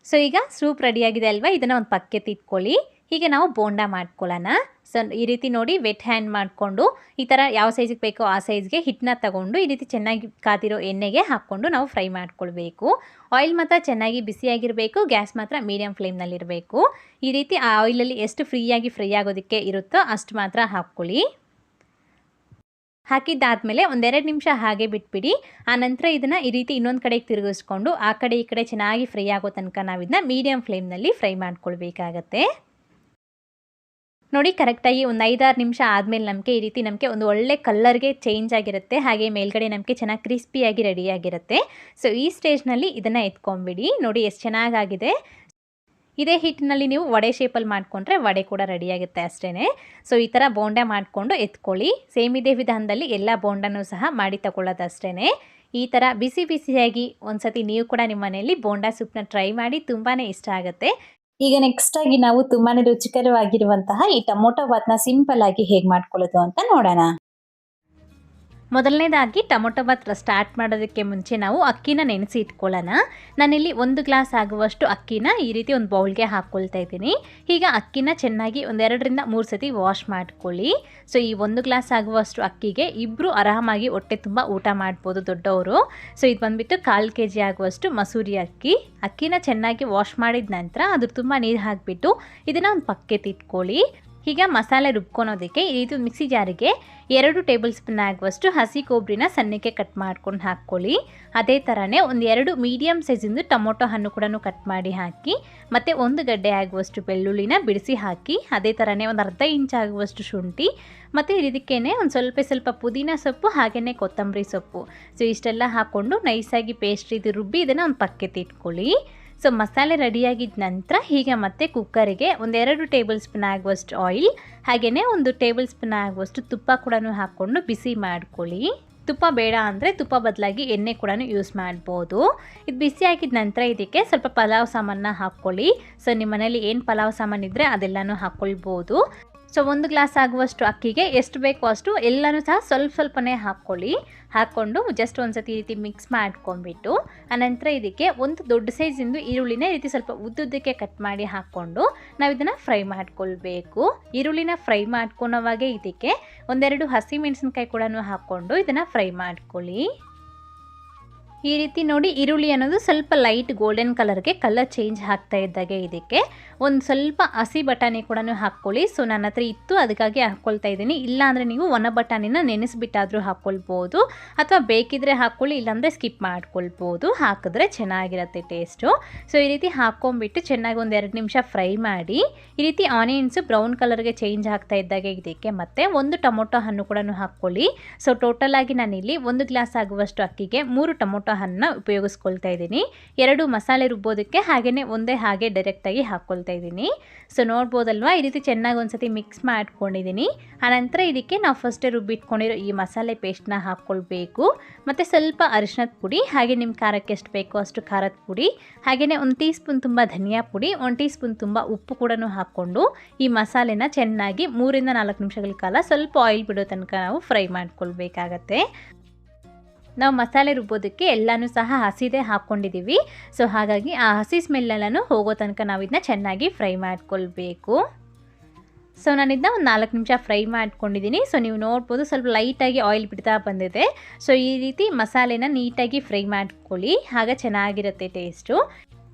ಸೊ ಈಗ ಸೂಪ್ ರೆಡಿಯಾಗಿದೆ ಅಲ್ವಾ? ಇದನ್ನು ಒಂದು ಪಕ್ಕೆ ತಿಟ್ಕೊಳ್ಳಿ ಹೀಗೆ ನಾವು ಬೋಂಡ ಮಾಡ್ಕೊಳ್ಳೋಣ. ಸೊ ಈ ರೀತಿ ನೋಡಿ ವೆಟ್ ಹ್ಯಾಂಡ್ ಮಾಡಿಕೊಂಡು ಈ ಥರ ಯಾವ ಸೈಜಿಗೆ ಬೇಕೋ ಆ ಸೈಜ್ಗೆ ಹಿಟ್ಟನ್ನ ತಗೊಂಡು ಈ ರೀತಿ ಚೆನ್ನಾಗಿ ಕಾದಿರೋ ಎಣ್ಣೆಗೆ ಹಾಕ್ಕೊಂಡು ನಾವು ಫ್ರೈ ಮಾಡ್ಕೊಳ್ಬೇಕು. ಆಯಿಲ್ ಮಾತ್ರ ಚೆನ್ನಾಗಿ ಬಿಸಿಯಾಗಿರಬೇಕು ಗ್ಯಾಸ್ ಮಾತ್ರ ಮೀಡಿಯಂ ಫ್ಲೇಮ್ನಲ್ಲಿರಬೇಕು ಈ ರೀತಿ ಆ ಆಯಿಲಲ್ಲಿ ಎಷ್ಟು ಫ್ರೀಯಾಗಿ ಫ್ರೈ ಆಗೋದಕ್ಕೆ ಇರುತ್ತೋ ಅಷ್ಟು ಮಾತ್ರ ಹಾಕ್ಕೊಳ್ಳಿ. ಹಾಕಿದ್ದಾದಮೇಲೆ ಒಂದೆರಡು ನಿಮಿಷ ಹಾಗೆ ಬಿಟ್ಬಿಡಿ. ಆನಂತರ ಇದನ್ನು ಈ ರೀತಿ ಇನ್ನೊಂದು ಕಡೆಗೆ ತಿರುಗಿಸ್ಕೊಂಡು ಆ ಕಡೆ ಈ ಕಡೆ ಚೆನ್ನಾಗಿ ಫ್ರೈ ಆಗೋ ತನಕ ನಾವು ಇದನ್ನ ಮೀಡಿಯಮ್ ಫ್ಲೇಮ್ನಲ್ಲಿ ಫ್ರೈ ಮಾಡ್ಕೊಳ್ಬೇಕಾಗತ್ತೆ. ನೋಡಿ, ಕರೆಕ್ಟಾಗಿ ಒಂದು ಐದಾರು ನಿಮಿಷ ಆದಮೇಲೆ ನಮಗೆ ಈ ರೀತಿ ನಮಗೆ ಒಂದು ಒಳ್ಳೆ ಕಲ್ಲರ್ಗೆ ಚೇಂಜ್ ಆಗಿರುತ್ತೆ. ಹಾಗೆ ಮೇಲ್ಗಡೆ ನಮಗೆ ಚೆನ್ನಾಗಿ ಕ್ರಿಸ್ಪಿಯಾಗಿ ರೆಡಿಯಾಗಿರುತ್ತೆ ಸೊ ಈ ಸ್ಟೇಜ್ನಲ್ಲಿ ಇದನ್ನು ಎತ್ಕೊಂಬಿಡಿ ನೋಡಿ, ಎಷ್ಟು ಚೆನ್ನಾಗಾಗಿದೆ. ಇದೇ ಹಿಟ್ಟಿನಲ್ಲಿ ನೀವು ವಡೆ ಶೇಪಲ್ಲಿ ಮಾಡಿಕೊಂಡ್ರೆ ವಡೆ ಕೂಡ ರೆಡಿಯಾಗುತ್ತೆ ಅಷ್ಟೇ ಸೊ ಈ ಥರ ಬೋಂಡ ಮಾಡಿಕೊಂಡು ಎತ್ಕೊಳ್ಳಿ. ಸೇಮ್ ಇದೇ ವಿಧಾನದಲ್ಲಿ ಎಲ್ಲ ಬೋಂಡನೂ ಸಹ ಮಾಡಿ ತಗೊಳ್ಳೋದು ಅಷ್ಟೇ ಈ ಥರ ಬಿಸಿ ಬಿಸಿಯಾಗಿ ಒಂದ್ಸತಿ ನೀವು ಕೂಡ ನಿಮ್ಮ ಮನೆಯಲ್ಲಿ ಬೋಂಡಾ ಸೂಪ್ನ ಟ್ರೈ ಮಾಡಿ ತುಂಬಾ ಇಷ್ಟ ಆಗುತ್ತೆ. ಈಗ ನೆಕ್ಸ್ಟ್ ಆಗಿ ನಾವು ತುಂಬಾನೇ ರುಚಿಕರವಾಗಿರುವಂತಹ ಈ ಟೊಮೊಟೊ ಬಾತ್ನ ಸಿಂಪಲ್ ಆಗಿ ಹೇಗ್ ಮಾಡ್ಕೊಳ್ಳೋದು ಅಂತ ನೋಡೋಣ. ಮೊದಲನೇದಾಗಿ ಟೊಮೊಟೊ ಭಾತ್ ಸ್ಟಾರ್ಟ್ ಮಾಡೋದಕ್ಕೆ ಮುಂಚೆ ನಾವು ಅಕ್ಕಿನ ನೆನೆಸಿ ಇಟ್ಕೊಳ್ಳೋಣ. ನಾನಿಲ್ಲಿ ಒಂದು ಗ್ಲಾಸ್ ಆಗುವಷ್ಟು ಅಕ್ಕಿನ ಈ ರೀತಿ ಒಂದು ಬೌಲ್ಗೆ ಹಾಕ್ಕೊಳ್ತಾ ಇದ್ದೀನಿ. ಈಗ ಅಕ್ಕಿನ ಚೆನ್ನಾಗಿ ಒಂದೆರಡರಿಂದ ಮೂರು ಸತಿ ವಾಶ್ ಮಾಡ್ಕೊಳ್ಳಿ. ಸೊ ಈ ಒಂದು ಗ್ಲಾಸ್ ಆಗುವಷ್ಟು ಅಕ್ಕಿಗೆ ಇಬ್ಬರು ಆರಾಮಾಗಿ ಹೊಟ್ಟೆ ತುಂಬ ಊಟ ಮಾಡ್ಬೋದು ದೊಡ್ಡವರು. ಸೊ ಇದು ಬಂದುಬಿಟ್ಟು ಕಾಲು ಕೆ ಜಿ ಆಗುವಷ್ಟು ಮಸೂರಿ ಅಕ್ಕಿ. ಅಕ್ಕಿನ ಚೆನ್ನಾಗಿ ವಾಶ್ ಮಾಡಿದ ನಂತರ ಅದ್ರ ತುಂಬ ನೀರು ಹಾಕಿಬಿಟ್ಟು ಇದನ್ನು ಒಂದು ಪಕ್ಕೆ ಇಟ್ಕೊಳ್ಳಿ. ಈಗ ಮಸಾಲೆ ರುಬ್ಕೊಳೋದಕ್ಕೆ ಇದು ಮಿಕ್ಸಿ ಜಾರಿಗೆ ಎರಡು ಟೇಬಲ್ ಸ್ಪೂನ್ ಆಗುವಷ್ಟು ಹಸಿ ಕೊಬ್ಬರಿನ ಸಣ್ಣಕ್ಕೆ ಕಟ್ ಮಾಡ್ಕೊಂಡು ಹಾಕ್ಕೊಳ್ಳಿ. ಅದೇ ಥರನೇ ಒಂದು ಎರಡು ಮೀಡಿಯಮ್ ಸೈಜಿಂದು ಟೊಮೊಟೊ ಹಣ್ಣು ಕೂಡ ಕಟ್ ಮಾಡಿ ಹಾಕಿ, ಮತ್ತು ಒಂದು ಗಡ್ಡೆ ಆಗುವಷ್ಟು ಬೆಳ್ಳುಳ್ಳಿನ ಬಿಡಿಸಿ ಹಾಕಿ, ಅದೇ ಥರನೇ ಒಂದು ಅರ್ಧ ಇಂಚ್ ಆಗುವಷ್ಟು ಶುಂಠಿ, ಮತ್ತು ಇದಕ್ಕೇ ಒಂದು ಸ್ವಲ್ಪ ಸ್ವಲ್ಪ ಪುದೀನ ಸೊಪ್ಪು ಹಾಗೆಯೇ ಕೊತ್ತಂಬರಿ ಸೊಪ್ಪು. ಸೊ, ಇಷ್ಟೆಲ್ಲ ಹಾಕ್ಕೊಂಡು ನೈಸಾಗಿ ಪೇಸ್ಟ್ ಇದು ರುಬ್ಬಿ ಇದನ್ನು ಒಂದು ಪಕ್ಕೆ ಇಟ್ಕೊಳ್ಳಿ. ಸೊ ಮಸಾಲೆ ರೆಡಿಯಾಗಿದ್ದ ನಂತರ ಹೀಗೆ ಮತ್ತೆ ಕುಕ್ಕರಿಗೆ ಒಂದೆರಡು ಟೇಬಲ್ ಸ್ಪೂನ್ ಆಗುವಷ್ಟು ಆಯಿಲ್ ಹಾಗೆಯೇ ಒಂದು ಟೇಬಲ್ ಸ್ಪೂನ್ ಆಗುವಷ್ಟು ತುಪ್ಪ ಕೂಡ ಹಾಕ್ಕೊಂಡು ಬಿಸಿ ಮಾಡ್ಕೊಳ್ಳಿ. ತುಪ್ಪ ಬೇಡ ಅಂದರೆ ತುಪ್ಪ ಬದಲಾಗಿ ಎಣ್ಣೆ ಕೂಡ ಯೂಸ್ ಮಾಡ್ಬೋದು. ಇದು ಬಿಸಿ ಹಾಕಿದ ನಂತರ ಇದಕ್ಕೆ ಸ್ವಲ್ಪ ಪಲಾವ್ ಸಾಮಾನ ಹಾಕ್ಕೊಳ್ಳಿ. ಸೊ ನಿಮ್ಮ ಮನೇಲಿ ಏನು ಪಲಾವ್ ಸಾಮಾನು ಇದ್ದರೆ ಅದೆಲ್ಲನೂ ಹಾಕ್ಕೊಳ್ಬೋದು. ಸೊ ಒಂದು ಗ್ಲಾಸ್ ಆಗುವಷ್ಟು ಅಕ್ಕಿಗೆ ಎಷ್ಟು ಬೇಕೋ ಅಷ್ಟು ಎಲ್ಲನೂ ಸಹ ಸ್ವಲ್ಪ ಸ್ವಲ್ಪನೇ ಹಾಕ್ಕೊಳ್ಳಿ. ಹಾಕ್ಕೊಂಡು ಜಸ್ಟ್ ಒಂದು ಸತಿ ಈ ರೀತಿ ಮಿಕ್ಸ್ ಮಾಡ್ಕೊಂಡ್ಬಿಟ್ಟು, ಆನಂತರ ಇದಕ್ಕೆ ಒಂದು ದೊಡ್ಡ ಸೈಜಿಂದು ಈರುಳ್ಳಿನ ಈ ರೀತಿ ಸ್ವಲ್ಪ ಉದ್ದುದ್ದಕ್ಕೆ ಕಟ್ ಮಾಡಿ ಹಾಕ್ಕೊಂಡು ನಾವು ಇದನ್ನು ಫ್ರೈ ಮಾಡ್ಕೊಳ್ಬೇಕು. ಈರುಳ್ಳಿನ ಫ್ರೈ ಮಾಡ್ಕೊಳೋವಾಗೆ ಇದಕ್ಕೆ ಒಂದೆರಡು ಹಸಿ ಮೆಣಸಿನ್ಕಾಯಿ ಕೂಡ ಹಾಕ್ಕೊಂಡು ಇದನ್ನು ಫ್ರೈ ಮಾಡ್ಕೊಳ್ಳಿ. ಈ ರೀತಿ ನೋಡಿ ಈರುಳ್ಳಿ ಅನ್ನೋದು ಸ್ವಲ್ಪ ಲೈಟ್ ಗೋಲ್ಡನ್ ಕಲರ್ಗೆ ಕಲರ್ ಚೇಂಜ್ ಆಗ್ತಾ ಇದ್ದಾಗೆ ಇದಕ್ಕೆ. ಒಂದು ಸ್ವಲ್ಪ ಹಸಿ ಬಟಾಣಿ ಕೂಡ ಹಾಕ್ಕೊಳ್ಳಿ. ಸೊ ನನ್ನ ಹತ್ರ ಇತ್ತು, ಅದಕ್ಕಾಗಿ ಹಾಕ್ಕೊಳ್ತಾ ಇದ್ದೀನಿ. ಇಲ್ಲಾಂದರೆ ನೀವು ಒಣ ಬಟಾಣಿನ ನೆನೆಸಿಬಿಟ್ಟಾದರೂ ಹಾಕ್ಕೊಳ್ಬೋದು. ಅಥವಾ ಬೇಕಿದ್ರೆ ಹಾಕ್ಕೊಳ್ಳಿ, ಇಲ್ಲಾಂದರೆ ಸ್ಕಿಪ್ ಮಾಡ್ಕೊಳ್ಬೋದು. ಹಾಕಿದ್ರೆ ಚೆನ್ನಾಗಿರುತ್ತೆ ಟೇಸ್ಟು ಸೊ ಈ ರೀತಿ ಹಾಕ್ಕೊಂಬಿಟ್ಟು ಚೆನ್ನಾಗಿ ಒಂದು ಎರಡು ನಿಮಿಷ ಫ್ರೈ ಮಾಡಿ, ಈ ರೀತಿ ಆನಿಯನ್ಸು ಬ್ರೌನ್ ಕಲರ್ಗೆ ಚೇಂಜ್ ಆಗ್ತಾ ಇದ್ದಾಗೆ ಇದಕ್ಕೆ. ಮತ್ತು ಒಂದು ಟೊಮೊಟೊ ಹಣ್ಣು ಕೂಡ ಹಾಕ್ಕೊಳ್ಳಿ. ಸೊ ಟೋಟಲಾಗಿ ನಾನಿಲ್ಲಿ ಒಂದು ಗ್ಲಾಸ್ ಆಗುವಷ್ಟು ಅಕ್ಕಿಗೆ ಮೂರು ಟೊಮೊಟೊ ಹಣ್ಣನ್ನ ಉಪಯೋಗಿಸ್ಕೊಳ್ತಾ ಇದ್ದೀನಿ. ಎರಡು ಮಸಾಲೆ ರುಬ್ಬೋದಕ್ಕೆ ಹಾಗೆಯೇ ಒಂದೇ ಹಾಗೆ ಡೈರೆಕ್ಟಾಗಿ ಹಾಕ್ಕೊಳ್ತಾ ಇದ್ದೀನಿ. ಸೊ ನೋಡ್ಬೋದಲ್ವಾ? ಈ ರೀತಿ ಚೆನ್ನಾಗಿ ಒಂದ್ಸತಿ ಮಿಕ್ಸ್ ಮಾಡ್ಕೊಂಡಿದ್ದೀನಿ. ಆನಂತರ ಇದಕ್ಕೆ ನಾವು ಫಸ್ಟೇ ರುಬ್ಬಿಟ್ಕೊಂಡಿರೋ ಈ ಮಸಾಲೆ ಪೇಸ್ಟ್ನ ಹಾಕ್ಕೊಳ್ಬೇಕು ಮತ್ತು ಸ್ವಲ್ಪ ಅರಿಶಿನದ ಪುಡಿ, ಹಾಗೆ ನಿಮ್ಮ ಖಾರಕ್ಕೆ ಎಷ್ಟು ಬೇಕೋ ಅಷ್ಟು ಖಾರದ ಪುಡಿ ಹಾಗೆಯೇ ಒಂದು ಟೀ ಸ್ಪೂನ್ ತುಂಬ ಧನಿಯಾ ಪುಡಿ, ಒಂದು ಟೀ ಸ್ಪೂನ್ ತುಂಬ ಉಪ್ಪು ಕೂಡ ಹಾಕ್ಕೊಂಡು ಈ ಮಸಾಲೆನ ಚೆನ್ನಾಗಿ ಮೂರಿಂದ ನಾಲ್ಕು ನಿಮಿಷಗಳ ಕಾಲ ಸ್ವಲ್ಪ ಆಯಿಲ್ ಬಿಡೋ ತನಕ ನಾವು ಫ್ರೈ ಮಾಡ್ಕೊಳ್ಬೇಕಾಗತ್ತೆ. ನಾವು ಮಸಾಲೆ ರುಬ್ಬೋದಕ್ಕೆ ಎಲ್ಲನೂ ಸಹ ಹಸಿದೆ ಹಾಕ್ಕೊಂಡಿದ್ದೀವಿ. ಸೊ ಹಾಗಾಗಿ ಆ ಹಸಿ ಸ್ಮೆಲ್ಲೆಲ್ಲನೂ ಹೋಗೋ ತನಕ ನಾವು ಇದನ್ನ ಚೆನ್ನಾಗಿ ಫ್ರೈ ಮಾಡ್ಕೊಳ್ಬೇಕು. ಸೊ ನಾನು ಇದನ್ನ ಒಂದು ನಾಲ್ಕು ನಿಮಿಷ ಫ್ರೈ ಮಾಡ್ಕೊಂಡಿದ್ದೀನಿ. ಸೊ ನೀವು ನೋಡ್ಬೋದು ಸ್ವಲ್ಪ ಲೈಟಾಗಿ ಆಯಿಲ್ ಬಿಡ್ತಾ ಬಂದಿದೆ. ಸೊ ಈ ರೀತಿ ಮಸಾಲೆನ ನೀಟಾಗಿ ಫ್ರೈ ಮಾಡ್ಕೊಳ್ಳಿ. ಆಗ ಚೆನ್ನಾಗಿರುತ್ತೆ ಟೇಸ್ಟು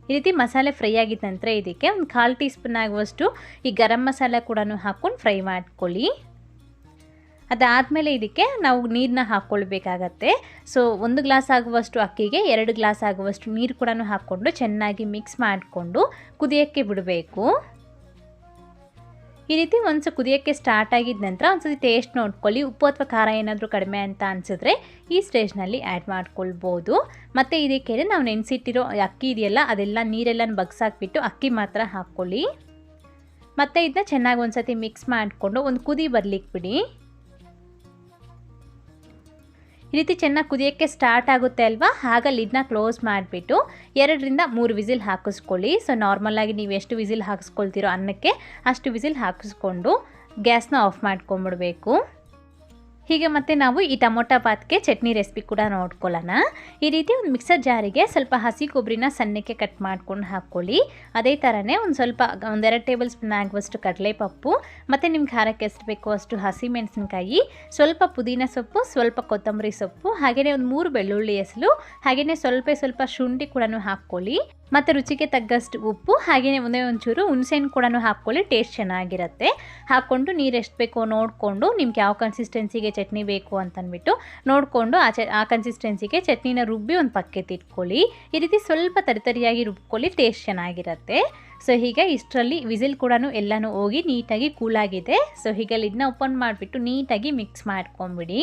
ಈ ರೀತಿ ಮಸಾಲೆ ಫ್ರೈ ಆಗಿದ ನಂತರ ಇದಕ್ಕೆ ಒಂದು ಕಾಲು ಟೀ ಸ್ಪೂನ್ ಆಗುವಷ್ಟು ಈ ಗರಂ ಮಸಾಲೆ ಕೂಡ ಹಾಕ್ಕೊಂಡು ಫ್ರೈ ಮಾಡ್ಕೊಳ್ಳಿ. ಅದಾದಮೇಲೆ ಇದಕ್ಕೆ ನಾವು ನೀರನ್ನ ಹಾಕ್ಕೊಳ್ಬೇಕಾಗತ್ತೆ. ಸೊ ಒಂದು ಗ್ಲಾಸ್ ಆಗುವಷ್ಟು ಅಕ್ಕಿಗೆ, ಎರಡು ಗ್ಲಾಸ್ ಆಗುವಷ್ಟು ನೀರು ಕೂಡ ಹಾಕ್ಕೊಂಡು ಚೆನ್ನಾಗಿ ಮಿಕ್ಸ್ ಮಾಡಿಕೊಂಡು ಕುದಿಯೋಕ್ಕೆ ಬಿಡಬೇಕು. ಈ ರೀತಿ ಒಂದು ಕುದಿಯೋಕ್ಕೆ ಸ್ಟಾರ್ಟ್ ಆಗಿದ ನಂತರ ಒಂದ್ಸತಿ ಟೇಸ್ಟ್ ನೋಡ್ಕೊಳ್ಳಿ. ಉಪ್ಪು ಅಥವಾ ಖಾರ ಏನಾದರೂ ಕಡಿಮೆ ಅಂತ ಅನಿಸಿದ್ರೆ ಈ ಸ್ಟೇಜ್ನಲ್ಲಿ ಆ್ಯಡ್ ಮಾಡ್ಕೊಳ್ಬೋದು. ಮತ್ತು ಇದಕ್ಕೆ ನಾವು ನೆನೆಸಿಟ್ಟಿರೋ ಅಕ್ಕಿ ಇದೆಯಲ್ಲ, ಅದೆಲ್ಲ ನೀರೆಲ್ಲ ಬಗ್ಸಾಕ್ಬಿಟ್ಟು ಅಕ್ಕಿ ಮಾತ್ರ ಹಾಕ್ಕೊಳ್ಳಿ. ಮತ್ತು ಇದನ್ನ ಚೆನ್ನಾಗಿ ಒಂದ್ಸತಿ ಮಿಕ್ಸ್ ಮಾಡಿಕೊಂಡು ಒಂದು ಕುದಿ ಬರ್ಲಿಕ್ಕೆ ಬಿಡಿ. ಈ ರೀತಿ ಚೆನ್ನಾಗಿ ಕುದಿಯೋಕ್ಕೆ ಸ್ಟಾರ್ಟ್ ಆಗುತ್ತೆ ಅಲ್ವಾ? ಆಗ ಲಿಡ್ನ ಕ್ಲೋಸ್ ಮಾಡಿಬಿಟ್ಟು ಎರಡರಿಂದ ಮೂರು ವಿಸಿಲ್ ಹಾಕಿಸ್ಕೊಳ್ಳಿ. ಸೊ ನಾರ್ಮಲಾಗಿ ನೀವು ಎಷ್ಟು ವಿಸಿಲ್ ಹಾಕಿಸ್ಕೊಳ್ತೀರೋ ಅನ್ನಕ್ಕೆ ಅಷ್ಟು ವಿಸಿಲ್ ಹಾಕಿಸ್ಕೊಂಡು ಗ್ಯಾಸ್ನ ಆಫ್ ಮಾಡ್ಕೊಂಬಿಡ್ಬೇಕು. ಹೀಗೆ ಮತ್ತೆ ನಾವು ಈ ಟೊಮೊಟೊ ಪಾತ್ಗೆ ಚಟ್ನಿ ರೆಸಿಪಿ ಕೂಡ ನೋಡ್ಕೊಳ್ಳೋಣ. ಈ ರೀತಿ ಒಂದು ಮಿಕ್ಸರ್ ಜಾರಿಗೆ ಸ್ವಲ್ಪ ಹಸಿ ಕೊಬ್ಬರಿನ ಸಣ್ಣಕ್ಕೆ ಕಟ್ ಮಾಡ್ಕೊಂಡು ಹಾಕ್ಕೊಳ್ಳಿ. ಅದೇ ಥರನೇ ಒಂದು ಸ್ವಲ್ಪ ಒಂದೆರಡು ಟೇಬಲ್ ಸ್ಪೂನ್ ಆಗುವಷ್ಟು ಕಡಲೆಪಪ್ಪು, ಮತ್ತು ನಿಮ್ಗೆ ಖಾರಕ್ಕೆ ಎಷ್ಟು ಬೇಕೋ ಅಷ್ಟು ಹಸಿ ಮೆಣಸಿನ್ಕಾಯಿ, ಸ್ವಲ್ಪ ಪುದೀನ ಸೊಪ್ಪು, ಸ್ವಲ್ಪ ಕೊತ್ತಂಬರಿ ಸೊಪ್ಪು, ಹಾಗೆಯೇ ಒಂದು ಮೂರು ಬೆಳ್ಳುಳ್ಳಿ ಹೆಸಲು, ಹಾಗೆಯೇ ಸ್ವಲ್ಪ ಸ್ವಲ್ಪ ಶುಂಠಿ ಕೂಡ ಹಾಕ್ಕೊಳ್ಳಿ. ಮತ್ತು ರುಚಿಗೆ ತಗ್ಗಷ್ಟು ಉಪ್ಪು, ಹಾಗೆಯೇ ಒಂದೇ ಒಂಚೂರು ಹುಣಸೆಹಣ್ಣು ಕೂಡ ಹಾಕ್ಕೊಳ್ಳಿ ಟೇಸ್ಟ್ ಚೆನ್ನಾಗಿರುತ್ತೆ. ಹಾಕ್ಕೊಂಡು ನೀರು ಎಷ್ಟು ಬೇಕೋ ನೋಡಿಕೊಂಡು ನಿಮ್ಗೆ ಯಾವ ಕನ್ಸಿಸ್ಟೆನ್ಸಿಗೆ ಬೇಕು ಅಂತಂದ್ಬಿಟ್ಟು ನೋಡಿಕೊಂಡು ಆ ಚ ಆ ಕನ್ಸಿಸ್ಟೆನ್ಸಿಗೆ ಚಟ್ನಿನ ರುಬ್ಬಿ ಒಂದು ಪಕ್ಕಕ್ಕೆ ಇಟ್ಕೊಳ್ಳಿ. ಈ ರೀತಿ ಸ್ವಲ್ಪ ತರಿತರಿಯಾಗಿ ರುಬ್ಕೊಳ್ಳಿ ಟೇಸ್ಟ್ ಚೆನ್ನಾಗಿರುತ್ತೆ. ಸೊ ಹೀಗೆ ಇಷ್ಟರಲ್ಲಿ ವಿಸಿಲ್ ಕೂಡ ಎಲ್ಲನೂ ಹೋಗಿ ನೀಟಾಗಿ ಕೂಲಾಗಿದೆ. ಸೊ ಹೀಗೆ ಲಿಡ್ನ ಓಪನ್ ಮಾಡಿಬಿಟ್ಟು ನೀಟಾಗಿ ಮಿಕ್ಸ್ ಮಾಡ್ಕೊಂಬಿಡಿ.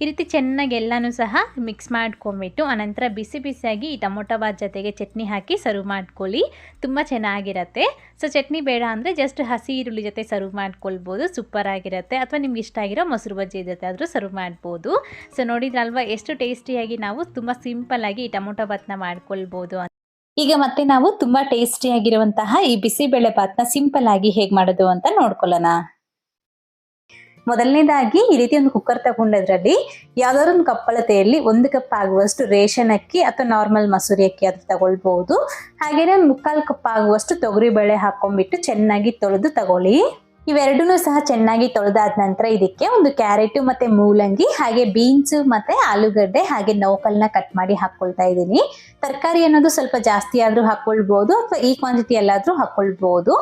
ಈ ರೀತಿ ಚೆನ್ನಾಗಿ ಎಲ್ಲನೂ ಸಹ ಮಿಕ್ಸ್ ಮಾಡ್ಕೊಂಬಿಟ್ಟು ಆನಂತರ ಬಿಸಿ ಬಿಸಿಯಾಗಿ ಈ ಟೊಮೊಟೊ ಬಾತ್ ಜೊತೆಗೆ ಚಟ್ನಿ ಹಾಕಿ ಸರ್ವ್ ಮಾಡ್ಕೊಳ್ಳಿ. ತುಂಬ ಚೆನ್ನಾಗಿರುತ್ತೆ. ಸೊ ಚಟ್ನಿ ಬೇಡ ಅಂದರೆ ಜಸ್ಟ್ ಹಸಿ ಈರುಳ್ಳಿ ಜೊತೆ ಸರ್ವ್ ಮಾಡ್ಕೊಳ್ಬೋದು. ಸೂಪರ್ ಆಗಿರುತ್ತೆ. ಅಥವಾ ನಿಮ್ಗೆ ಇಷ್ಟ ಆಗಿರೋ ಮೊಸರು ಬಜ್ಜಿ ಜೊತೆ ಆದರೂ ಸರ್ವ್ ಮಾಡ್ಬೋದು. ಸೊ ನೋಡಿದ್ರಲ್ವ ಎಷ್ಟು ಟೇಸ್ಟಿಯಾಗಿ ನಾವು ತುಂಬ ಸಿಂಪಲ್ಲಾಗಿ ಈ ಟೊಮೊಟೊ ಬಾತ್ನ ಮಾಡ್ಕೊಳ್ಬೋದು ಈಗ ಮತ್ತೆ ನಾವು ತುಂಬಾ ಟೇಸ್ಟಿ ಆಗಿರುವಂತಹ ಈ ಬಿಸಿಬೇಳೆ ಭಾತ್ನ ಸಿಂಪಲ್ ಆಗಿ ಹೇಗೆ ಮಾಡೋದು ಅಂತ ನೋಡ್ಕೊಳ್ಳೋಣ. ಮೊದಲನೇದಾಗಿ ಈ ರೀತಿ ಒಂದು ಕುಕ್ಕರ್ ತಗೊಂಡದ್ರಲ್ಲಿ ಯಾವ್ದಾದ್ರು ಒಂದು ಕಪ್ಪಳತೆಯಲ್ಲಿ ಒಂದು ಕಪ್ ಆಗುವಷ್ಟು ರೇಷನ್ ಅಕ್ಕಿ ಅಥವಾ ನಾರ್ಮಲ್ ಮಸೂರಿ ಅಕ್ಕಿ ಅದು ತಗೊಳ್ಬಹುದು ಹಾಗೇನೆ ಒಂದು ಮುಕ್ಕಾಲು ಕಪ್ ಆಗುವಷ್ಟು ತೊಗರಿ ಬೇಳೆ ಹಾಕೊಂಡ್ಬಿಟ್ಟು ಚೆನ್ನಾಗಿ ತೊಳೆದು ತಗೊಳ್ಳಿ. ಇವೆರಡನ್ನೂ ಸಹ ಚೆನ್ನಾಗಿ ತೊಳೆದಾದ ನಂತರ ಇದಕ್ಕೆ ಒಂದು ಕ್ಯಾರೆಟ್ ಮತ್ತೆ ಮೂಲಂಗಿ, ಹಾಗೆ ಬೀನ್ಸ್ ಮತ್ತೆ ಆಲೂಗಡ್ಡೆ, ಹಾಗೆ ನೌಕಲ್ನ ಕಟ್ ಮಾಡಿ ಹಾಕೊಳ್ತಾ ಇದ್ದೀನಿ. ತರಕಾರಿ ಅನ್ನೋದು ಸ್ವಲ್ಪ ಜಾಸ್ತಿ ಆದ್ರೂ ಹಾಕೊಳ್ಬಹುದು ಅಥವಾ ಈ ಕ್ವಾಂಟಿಟಿ ಎಲ್ಲಾದ್ರೂ ಹಾಕೊಳ್ಬಹುದು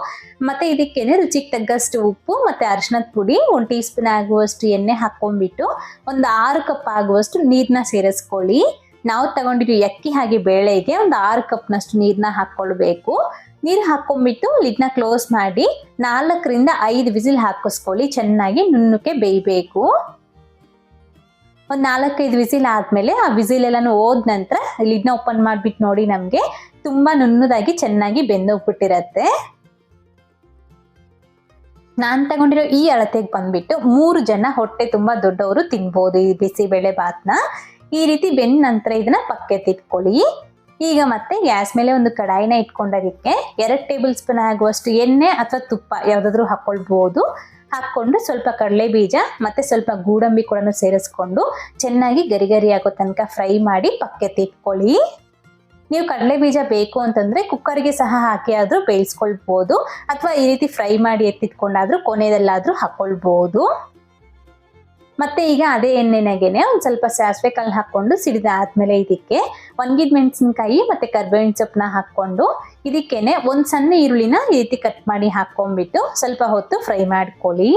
ಮತ್ತೆ ಇದಕ್ಕೇನೆ ರುಚಿಗೆ ತಗ್ಗಷ್ಟು ಉಪ್ಪು ಮತ್ತೆ ಅರಿಶಿನದ ಪುಡಿ, ಒಂದು ಟೀ ಸ್ಪೂನ್ ಆಗುವಷ್ಟು ಎಣ್ಣೆ ಹಾಕೊಂಡ್ಬಿಟ್ಟು ಒಂದು ಆರು ಕಪ್ ಆಗುವಷ್ಟು ನೀರನ್ನ ಸೇರಿಸ್ಕೊಳ್ಳಿ. ನಾವು ತಗೊಂಡಿರೋ ಅಕ್ಕಿ ಹಾಗೆ ಬೇಳೆಗೆ ಒಂದು ಆರು ಕಪ್ನಷ್ಟು ನೀರನ್ನ ಹಾಕ್ಕೊಳ್ಬೇಕು ನೀರು ಹಾಕೊಂಡ್ಬಿಟ್ಟು ಲಿಡ್ನ ಕ್ಲೋಸ್ ಮಾಡಿ ನಾಲ್ಕರಿಂದ ಐದು ವಿಸಿಲ್ ಹಾಕಿಸ್ಕೊಳ್ಳಿ. ಚೆನ್ನಾಗಿ ನುಣ್ಣಕ್ಕೆ ಬೇಯಬೇಕು. ಒಂದು ನಾಲ್ಕೈದು ವಿಸಿಲ್ ಆದಮೇಲೆ ಆ ವಿಸಿಲ್ ಎಲ್ಲನೂ ಹೋದ ನಂತರ ಲಿಡ್ನ ಓಪನ್ ಮಾಡಿಬಿಟ್ಟು ನೋಡಿ ನಮಗೆ ತುಂಬ ನುಣ್ಣದಾಗಿ ಚೆನ್ನಾಗಿ ಬೆಂದೋಗ್ಬಿಟ್ಟಿರತ್ತೆ. ನಾನು ತಗೊಂಡಿರೋ ಈ ಅಳತೆಗೆ ಬಂದ್ಬಿಟ್ಟು ಮೂರು ಜನ ಹೊಟ್ಟೆ ತುಂಬ ದೊಡ್ಡವರು ತಿನ್ಬೋದು ಈ ಬಿಸಿಬೇಳೆ ಭಾತ್ನ ಈ ರೀತಿ ಬೆಂದ ನಂತರ ಇದನ್ನ ಪಕ್ಕೆ ಇಟ್ಕೊಳ್ಳಿ ಈಗ ಮತ್ತೆ ಗ್ಯಾಸ್ ಮೇಲೆ ಒಂದು ಕಡಾಯಿನ ಇಟ್ಕೊಂಡೋದಕ್ಕೆ ಎರಡು ಟೇಬಲ್ ಸ್ಪೂನ್ ಆಗುವಷ್ಟು ಎಣ್ಣೆ ಅಥವಾ ತುಪ್ಪ ಯಾವುದಾದ್ರೂ ಹಾಕ್ಕೊಳ್ಬೋದು ಹಾಕ್ಕೊಂಡು ಸ್ವಲ್ಪ ಕಡಲೆ ಬೀಜ ಮತ್ತೆ ಸ್ವಲ್ಪ ಗೋಡಂಬಿ ಕೂಡ ಸೇರಿಸ್ಕೊಂಡು ಚೆನ್ನಾಗಿ ಗರಿ ಗರಿ ಆಗೋ ತನಕ ಫ್ರೈ ಮಾಡಿ ಪಕ್ಕೆ ಇಟ್ಕೊಳ್ಳಿ. ನೀವು ಕಡಲೆ ಬೀಜ ಬೇಕು ಅಂತಂದ್ರೆ ಕುಕ್ಕರ್ಗೆ ಸಹ ಹಾಕಿ ಆದ್ರೂ ಬೇಯಿಸ್ಕೊಳ್ಬೋದು. ಅಥವಾ ಈ ರೀತಿ ಫ್ರೈ ಮಾಡಿ ಎತ್ತಿಟ್ಕೊಂಡಾದ್ರೂ ಕೊನೆಯದಲ್ಲಾದ್ರೂ ಹಾಕೊಳ್ಬೋದು. ಮತ್ತೆ ಈಗ ಅದೇ ಎಣ್ಣೆನಾಗೇನೆ ಒಂದು ಸ್ವಲ್ಪ ಸಾಸಿವೆ ಕಾಳು ಹಾಕ್ಕೊಂಡು ಸಿಡಿದಾದ್ಮೇಲೆ ಇದಕ್ಕೆ ಒಣಗಿದ ಮೆಣಸಿನ್ಕಾಯಿ ಮತ್ತೆ ಕರ್ಬೇವಿನ ಸೊಪ್ಪನ್ನ ಹಾಕ್ಕೊಂಡು ಇದಕ್ಕೇನೆ ಒಂದು ಸಣ್ಣ ಈರುಳ್ಳಿನ ಈ ರೀತಿ ಕಟ್ ಮಾಡಿ ಹಾಕ್ಕೊಂಡ್ಬಿಟ್ಟು ಸ್ವಲ್ಪ ಹೊತ್ತು ಫ್ರೈ ಮಾಡ್ಕೊಳ್ಳಿ.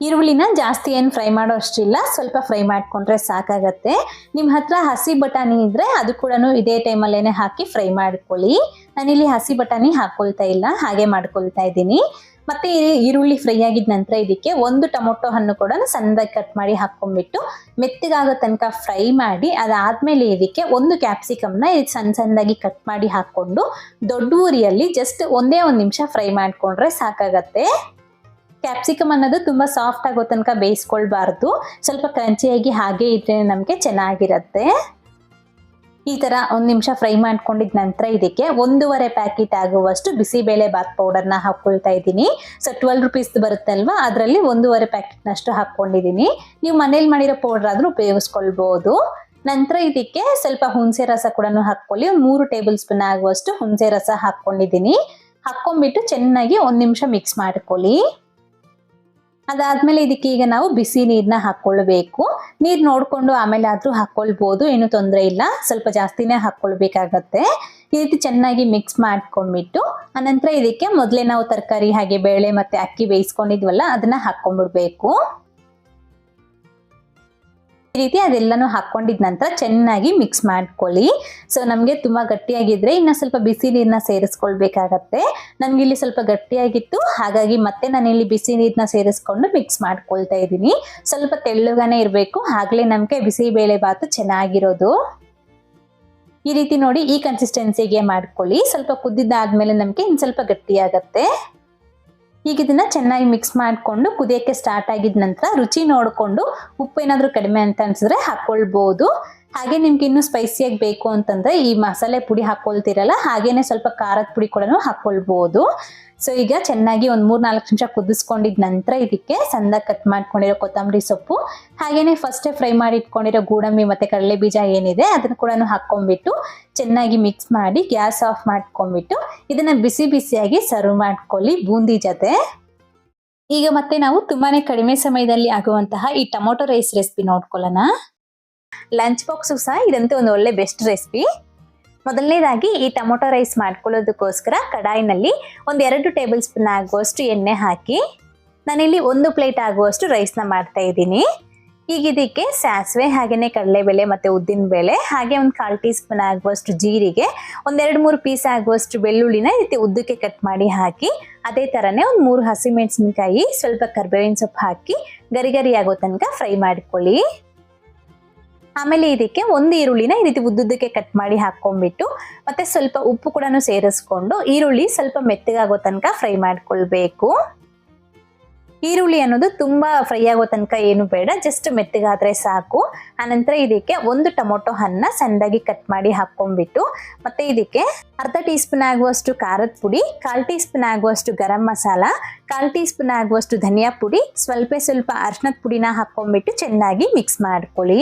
ಈರುಳ್ಳಿನ ಜಾಸ್ತಿ ಏನು ಫ್ರೈ ಮಾಡೋ ಅಷ್ಟಿಲ್ಲ ಸ್ವಲ್ಪ ಫ್ರೈ ಮಾಡ್ಕೊಂಡ್ರೆ ಸಾಕಾಗತ್ತೆ. ನಿಮ್ಮ ಹತ್ರ ಹಸಿ ಬಟಾಣಿ ಇದ್ರೆ ಅದು ಕೂಡ ಇದೇ ಟೈಮಲ್ಲೇನೆ ಹಾಕಿ ಫ್ರೈ ಮಾಡ್ಕೊಳ್ಳಿ. ನಾನಿಲ್ಲಿ ಹಸಿ ಬಟಾಣಿ ಹಾಕ್ಕೊಳ್ತಾ ಇಲ್ಲ, ಹಾಗೆ ಮಾಡ್ಕೊಳ್ತಾ ಇದ್ದೀನಿ. ಮತ್ತೆ ಈರುಳ್ಳಿ ಫ್ರೈ ಆಗಿದ ನಂತರ ಇದಕ್ಕೆ ಒಂದು ಟೊಮೊಟೊ ಹಣ್ಣು ಕೂಡ ಸಣ್ಣದಾಗಿ ಕಟ್ ಮಾಡಿ ಹಾಕೊಂಡ್ಬಿಟ್ಟು ಮೆತ್ತಗಾಗೋ ತನಕ ಫ್ರೈ ಮಾಡಿ ಅದಾದ್ಮೇಲೆ ಇದಕ್ಕೆ ಒಂದು ಕ್ಯಾಪ್ಸಿಕಮ್ನ ಇದು ಸಣ್ಣ ಸಣ್ಣದಾಗಿ ಕಟ್ ಮಾಡಿ ಹಾಕೊಂಡು ದೊಡ್ಡ ಊರಿಯಲ್ಲಿ ಜಸ್ಟ್ ಒಂದೇ ಒಂದು ನಿಮಿಷ ಫ್ರೈ ಮಾಡ್ಕೊಂಡ್ರೆ ಸಾಕಾಗತ್ತೆ. ಕ್ಯಾಪ್ಸಿಕಮ್ ಅನ್ನೋದು ತುಂಬ ಸಾಫ್ಟ್ ಆಗೋ ತನಕ ಬೇಯಿಸ್ಕೊಳ್ಬಾರ್ದು. ಸ್ವಲ್ಪ ಕ್ರಂಚಿಯಾಗಿ ಹಾಗೆ ಇದ್ರೆ ನಮಗೆ ಚೆನ್ನಾಗಿರುತ್ತೆ. ಈ ಥರ ಒಂದು ನಿಮಿಷ ಫ್ರೈ ಮಾಡ್ಕೊಂಡಿದ ನಂತರ ಇದಕ್ಕೆ ಒಂದೂವರೆ ಪ್ಯಾಕೆಟ್ ಆಗುವಷ್ಟು ಬಿಸಿಬೇಳೆ ಬಾತ್ ಪೌಡರ್ನ ಹಾಕ್ಕೊಳ್ತಾ ಇದ್ದೀನಿ. ಸೊ ಟ್ವೆಲ್ ರುಪೀಸ್ ಬರುತ್ತಲ್ವಾ? ಅದರಲ್ಲಿ ಒಂದೂವರೆ ಪ್ಯಾಕೆಟ್ನಷ್ಟು ಹಾಕ್ಕೊಂಡಿದ್ದೀನಿ ನೀವು ಮನೇಲಿ ಮಾಡಿರೋ ಪೌಡರ್ ಆದ್ರೂ ಉಪಯೋಗಿಸ್ಕೊಳ್ಬೋದು. ನಂತರ ಇದಕ್ಕೆ ಸ್ವಲ್ಪ ಹುಣಸೆ ರಸ ಕೂಡ ಹಾಕ್ಕೊಳ್ಳಿ. ಒಂದು ಮೂರು ಟೇಬಲ್ ಸ್ಪೂನ್ ಆಗುವಷ್ಟು ಹುಣಸೆ ರಸ ಹಾಕ್ಕೊಂಡಿದ್ದೀನಿ ಹಾಕೊಂಡ್ಬಿಟ್ಟು ಚೆನ್ನಾಗಿ ಒಂದು ನಿಮಿಷ ಮಿಕ್ಸ್ ಮಾಡ್ಕೊಳ್ಳಿ. ಅದಾದ್ಮೇಲೆ ಇದಕ್ಕೆ ಈಗ ನಾವು ಬಿಸಿ ನೀರನ್ನ ಹಾಕ್ಕೊಳ್ಬೇಕು ನೀರು ನೋಡಿಕೊಂಡು ಆಮೇಲೆ ಆದ್ರೂ ಹಾಕ್ಕೊಳ್ಬೋದು ಏನು ತೊಂದರೆ ಇಲ್ಲ. ಸ್ವಲ್ಪ ಜಾಸ್ತಿನೇ ಹಾಕೊಳ್ಬೇಕಾಗತ್ತೆ. ಈ ರೀತಿ ಚೆನ್ನಾಗಿ ಮಿಕ್ಸ್ ಮಾಡ್ಕೊಂಡ್ಬಿಟ್ಟು ಅನಂತರ ಇದಕ್ಕೆ ಮೊದಲೇ ನಾವು ತರಕಾರಿ ಹಾಗೆ, ಬೇಳೆ ಮತ್ತೆ ಅಕ್ಕಿ ಬೇಯಿಸ್ಕೊಂಡಿದ್ವಲ್ಲ, ಅದನ್ನ ಹಾಕ್ಕೊಂಡ್ಬಿಡ್ಬೇಕು. ಈ ರೀತಿ ಅದೆಲ್ಲನೂ ಹಾಕ್ಕೊಂಡಿದ ನಂತರ ಚೆನ್ನಾಗಿ ಮಿಕ್ಸ್ ಮಾಡ್ಕೊಳ್ಳಿ. ಸೊ ನಮಗೆ ತುಂಬ ಗಟ್ಟಿಯಾಗಿದ್ರೆ ಇನ್ನು ಸ್ವಲ್ಪ ಬಿಸಿ ನೀರನ್ನ ಸೇರಿಸ್ಕೊಳ್ಬೇಕಾಗತ್ತೆ. ನನಗೆ ಇಲ್ಲಿ ಸ್ವಲ್ಪ ಗಟ್ಟಿಯಾಗಿತ್ತು. ಹಾಗಾಗಿ ಮತ್ತೆ ನಾನು ಇಲ್ಲಿ ಬಿಸಿ ನೀರನ್ನ ಸೇರಿಸ್ಕೊಂಡು ಮಿಕ್ಸ್ ಮಾಡ್ಕೊಳ್ತಾ ಇದ್ದೀನಿ. ಸ್ವಲ್ಪ ತೆಳ್ಳಗಾನೆ ಇರಬೇಕು. ಆಗಲೇ ನಮಗೆ ಬಿಸಿಬೇಳೆ ಬಾತು ಚೆನ್ನಾಗಿರೋದು. ಈ ರೀತಿ ನೋಡಿ ಈ ಕನ್ಸಿಸ್ಟೆನ್ಸಿಗೆ ಮಾಡ್ಕೊಳ್ಳಿ. ಸ್ವಲ್ಪ ಕುದ್ದಿದ್ದಾದ್ಮೇಲೆ ನಮಗೆ ಇನ್ನು ಸ್ವಲ್ಪ ಗಟ್ಟಿಯಾಗತ್ತೆ. ಈಗ ಇದನ್ನ ಚೆನ್ನಾಗಿ ಮಿಕ್ಸ್ ಮಾಡಿಕೊಂಡು ಕುದಿಯೋಕ್ಕೆ ಸ್ಟಾರ್ಟ್ ಆಗಿದ ನಂತರ ರುಚಿ ನೋಡಿಕೊಂಡು ಉಪ್ಪು ಏನಾದರೂ ಕಡಿಮೆ ಅಂತ ಅನ್ಸಿದ್ರೆ ಹಾಕ್ಕೊಳ್ಬೋದು ಹಾಗೆ ನಿಮ್ಗೆ ಇನ್ನೂ ಸ್ಪೈಸಿಯಾಗಿ ಬೇಕು ಅಂತಂದ್ರೆ ಈ ಮಸಾಲೆ ಪುಡಿ ಹಾಕೊಳ್ತಿರಲ್ಲ, ಹಾಗೇನೆ ಸ್ವಲ್ಪ ಖಾರದ ಪುಡಿ ಕೂಡ ಹಾಕೊಳ್ಬಹುದು ಸೊ ಈಗ ಚೆನ್ನಾಗಿ ಒಂದು ಮೂರ್ ನಾಲ್ಕು ನಿಮಿಷ ಕುದಿಸ್ಕೊಂಡಿದ ನಂತರ ಇದಕ್ಕೆ ಸಂದ ಕಟ್ ಮಾಡ್ಕೊಂಡಿರೋ ಕೊತ್ತಂಬರಿ ಸೊಪ್ಪು, ಹಾಗೇನೆ ಫಸ್ಟೇ ಫ್ರೈ ಮಾಡಿ ಇಟ್ಕೊಂಡಿರೋ ಗೋಡಂಬಿ ಮತ್ತೆ ಕಡಲೆ ಬೀಜ ಏನಿದೆ ಅದನ್ನು ಕೂಡ ಹಾಕೊಂಡ್ಬಿಟ್ಟು ಚೆನ್ನಾಗಿ ಮಿಕ್ಸ್ ಮಾಡಿ ಗ್ಯಾಸ್ ಆಫ್ ಮಾಡ್ಕೊಂಡ್ಬಿಟ್ಟು ಇದನ್ನ ಬಿಸಿ ಬಿಸಿಯಾಗಿ ಸರ್ವ್ ಮಾಡ್ಕೊಳ್ಳಿ ಬೂಂದಿ ಜೊತೆ. ಈಗ ಮತ್ತೆ ನಾವು ತುಂಬಾನೇ ಕಡಿಮೆ ಸಮಯದಲ್ಲಿ ಆಗುವಂತಹ ಈ ಟೊಮೊಟೊ ರೈಸ್ ರೆಸಿಪಿ ನೋಡ್ಕೊಳ್ಳೋಣ. ಲಂಚ್ ಬಾಕ್ಸು ಸಹ ಇದಂತೂ ಒಂದು ಒಳ್ಳೆ ಬೆಸ್ಟ್ ರೆಸಿಪಿ ಮೊದಲನೇದಾಗಿ ಈ ಟೊಮೊಟೊ ರೈಸ್ ಮಾಡ್ಕೊಳ್ಳೋದಕ್ಕೋಸ್ಕರ ಕಡಾಯಿನಲ್ಲಿ ಒಂದು ಎರಡು ಟೇಬಲ್ ಸ್ಪೂನ್ ಆಗುವಷ್ಟು ಎಣ್ಣೆ ಹಾಕಿ, ನಾನಿಲ್ಲಿ ಒಂದು ಪ್ಲೇಟ್ ಆಗುವಷ್ಟು ರೈಸ್ನ ಮಾಡ್ತಾ ಇದ್ದೀನಿ. ಈಗ ಇದಕ್ಕೆ ಸಾಸಿವೆ ಹಾಗೆಯೇ ಕಡಲೆಬೇಳೆ ಮತ್ತು ಉದ್ದಿನಬೇಳೆ ಹಾಗೆ ಒಂದು ಕಾಲು ಟೀ ಸ್ಪೂನ್ ಆಗುವಷ್ಟು ಜೀರಿಗೆ ಒಂದೆರಡು ಮೂರು ಪೀಸ್ ಆಗುವಷ್ಟು ಬೆಳ್ಳುಳ್ಳಿನ ರೀತಿ ಉದ್ದಕ್ಕೆ ಕಟ್ ಮಾಡಿ ಹಾಕಿ, ಅದೇ ಥರನೇ ಒಂದು ಮೂರು ಹಸಿಮೆಣಸಿನಕಾಯಿ, ಸ್ವಲ್ಪ ಕರ್ಬೇವಿನ ಸೊಪ್ಪು ಹಾಕಿ ಗರಿ ಆಗೋ ತನಕ ಫ್ರೈ ಮಾಡ್ಕೊಳ್ಳಿ. ಆಮೇಲೆ ಇದಕ್ಕೆ ಒಂದು ಈರುಳ್ಳಿನ ಈ ರೀತಿ ಉದ್ದುದ್ದಕ್ಕೆ ಕಟ್ ಮಾಡಿ ಹಾಕೊಂಡ್ಬಿಟ್ಟು ಮತ್ತೆ ಸ್ವಲ್ಪ ಉಪ್ಪು ಕೂಡ ಸೇರಿಸ್ಕೊಂಡು ಈರುಳ್ಳಿ ಸ್ವಲ್ಪ ಮೆತ್ತಗಾಗೋ ತನಕ ಫ್ರೈ ಮಾಡ್ಕೊಳ್ಬೇಕು. ಈರುಳ್ಳಿ ಅನ್ನೋದು ತುಂಬಾ ಫ್ರೈ ಆಗೋ ತನಕ ಏನು ಬೇಡ ಜಸ್ಟ್ ಮೆತ್ತಗಾದ್ರೆ ಸಾಕು. ಆನಂತರ ಇದಕ್ಕೆ ಒಂದು ಟೊಮೊಟೊ ಹಣ್ಣ ಸಣ್ಣದಾಗಿ ಕಟ್ ಮಾಡಿ ಹಾಕೊಂಡ್ಬಿಟ್ಟು ಮತ್ತೆ ಇದಕ್ಕೆ ಅರ್ಧ ಟೀ ಸ್ಪೂನ್ ಆಗುವಷ್ಟು ಖಾರದ ಪುಡಿ, ಕಾಲ್ ಟೀ ಸ್ಪೂನ್ ಆಗುವಷ್ಟು ಗರಂ ಮಸಾಲ, ಕಾಲ್ ಟೀ ಸ್ಪೂನ್ ಆಗುವಷ್ಟು ಧನಿಯಾ ಪುಡಿ, ಸ್ವಲ್ಪ ಸ್ವಲ್ಪ ಅರ್ಶಿನದ ಪುಡಿನ ಹಾಕೊಂಡ್ಬಿಟ್ಟು ಚೆನ್ನಾಗಿ ಮಿಕ್ಸ್ ಮಾಡ್ಕೊಳ್ಳಿ.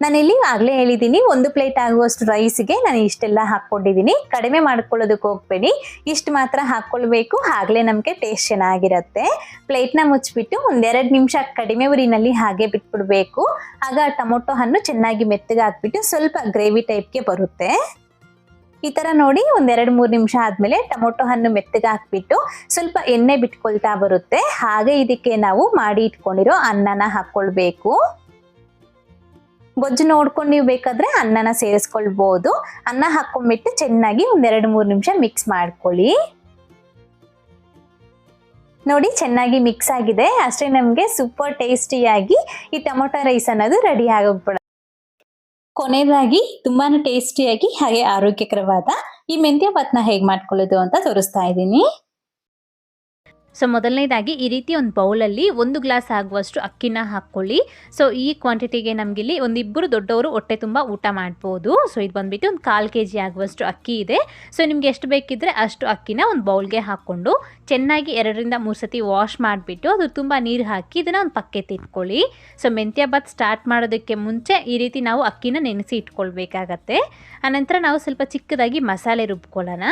ನಾನಿಲ್ಲಿ ಆಗಲೇ ಹೇಳಿದ್ದೀನಿ ಒಂದು ಪ್ಲೇಟ್ ಆಗುವಷ್ಟು ರೈಸ್ಗೆ ನಾನು ಇಷ್ಟೆಲ್ಲ ಹಾಕ್ಕೊಂಡಿದ್ದೀನಿ ಕಡಿಮೆ ಮಾಡ್ಕೊಳ್ಳೋದಕ್ಕೆ ಹೋಗ್ಬೇಡಿ. ಇಷ್ಟು ಮಾತ್ರ ಹಾಕ್ಕೊಳ್ಬೇಕು. ಆಗಲೇ ನಮಗೆ ಟೇಸ್ಟ್ ಚೆನ್ನಾಗಿರುತ್ತೆ. ಪ್ಲೇಟ್ನ ಮುಚ್ಚಿಬಿಟ್ಟು ಒಂದೆರಡು ನಿಮಿಷ ಕಡಿಮೆ ಉರಿನಲ್ಲಿ ಹಾಗೆ ಬಿಟ್ಬಿಡ್ಬೇಕು. ಆಗ ಟೊಮೊಟೊ ಹಣ್ಣು ಚೆನ್ನಾಗಿ ಮೆತ್ತಗೆ ಹಾಕ್ಬಿಟ್ಟು ಸ್ವಲ್ಪ ಗ್ರೇವಿ ಟೈಪ್ಗೆ ಬರುತ್ತೆ. ಈ ಥರ ನೋಡಿ ಒಂದೆರಡು ಮೂರು ನಿಮಿಷ ಆದಮೇಲೆ ಟೊಮೊಟೊ ಹಣ್ಣು ಮೆತ್ತಗೆ ಹಾಕ್ಬಿಟ್ಟು ಸ್ವಲ್ಪ ಎಣ್ಣೆ ಬಿಟ್ಕೊಳ್ತಾ ಬರುತ್ತೆ. ಹಾಗೆ ಇದಕ್ಕೆ ನಾವು ಮಾಡಿ ಇಟ್ಕೊಂಡಿರೋ ಅನ್ನನ ಹಾಕ್ಕೊಳ್ಬೇಕು. ಗೊಜ್ಜು ನೋಡ್ಕೊಂಡು ನೀವು ಬೇಕಾದ್ರೆ ಅನ್ನನ ಸೇರಿಸ್ಕೊಳ್ಬೋದು. ಅನ್ನ ಹಾಕೊಂಡ್ಬಿಟ್ಟು ಚೆನ್ನಾಗಿ ಒಂದೆರಡು ಮೂರು ನಿಮಿಷ ಮಿಕ್ಸ್ ಮಾಡ್ಕೊಳ್ಳಿ. ನೋಡಿ ಚೆನ್ನಾಗಿ ಮಿಕ್ಸ್ ಆಗಿದೆ. ಅಷ್ಟೇ ನಮಗೆ ಸೂಪರ್ ಟೇಸ್ಟಿಯಾಗಿ ಈ ಟೊಮೊಟೊ ರೈಸ್ ಅನ್ನೋದು ರೆಡಿ ಆಗೋಗ್ಬಿಡ ಕೊನೆಯದಾಗಿ ತುಂಬಾನೇ ಟೇಸ್ಟಿಯಾಗಿ ಹಾಗೆ ಆರೋಗ್ಯಕರವಾದ ಈ ಮೆಂತ್ಯ ಭತ್ನ ಹೇಗೆ ಮಾಡ್ಕೊಳ್ಳೋದು ಅಂತ ತೋರಿಸ್ತಾ ಇದ್ದೀನಿ. ಸೊ ಮೊದಲನೇದಾಗಿ ಈ ರೀತಿ ಒಂದು ಬೌಲಲ್ಲಿ ಒಂದು ಗ್ಲಾಸ್ ಆಗುವಷ್ಟು ಅಕ್ಕಿನ ಹಾಕ್ಕೊಳ್ಳಿ. ಸೊ ಈ ಕ್ವಾಂಟಿಟಿಗೆ ನಮಗಿಲ್ಲಿ ಒಂದಿಬ್ಬರು ದೊಡ್ಡವರು ಹೊಟ್ಟೆ ತುಂಬ ಊಟ ಮಾಡ್ಬೋದು. ಸೊ ಇದು ಬಂದುಬಿಟ್ಟು ಒಂದು ಕಾಲು ಕೆ ಜಿ ಆಗುವಷ್ಟು ಅಕ್ಕಿ ಇದೆ. ಸೊ ನಿಮ್ಗೆ ಎಷ್ಟು ಬೇಕಿದ್ರೆ ಅಷ್ಟು ಅಕ್ಕಿನ ಒಂದು ಬೌಲ್ಗೆ ಹಾಕ್ಕೊಂಡು ಚೆನ್ನಾಗಿ ಎರಡರಿಂದ ಮೂರು ಸತಿ ವಾಶ್ ಮಾಡಿಬಿಟ್ಟು ಅದು ತುಂಬ ನೀರು ಹಾಕಿ ಇದನ್ನು ಒಂದು ಪಕ್ಕೆ ಇಟ್ಕೊಳ್ಳಿ. ಸೊ ಮೆಂತ್ಯ ಬಾತ್ ಸ್ಟಾರ್ಟ್ ಮಾಡೋದಕ್ಕೆ ಮುಂಚೆ ಈ ರೀತಿ ನಾವು ಅಕ್ಕಿನ ನೆನೆಸಿ ಇಟ್ಕೊಳ್ಬೇಕಾಗತ್ತೆ. ಆನಂತರ ನಾವು ಸ್ವಲ್ಪ ಚಿಕ್ಕದಾಗಿ ಮಸಾಲೆ ರುಬ್ಕೊಳ್ಳೋಣ.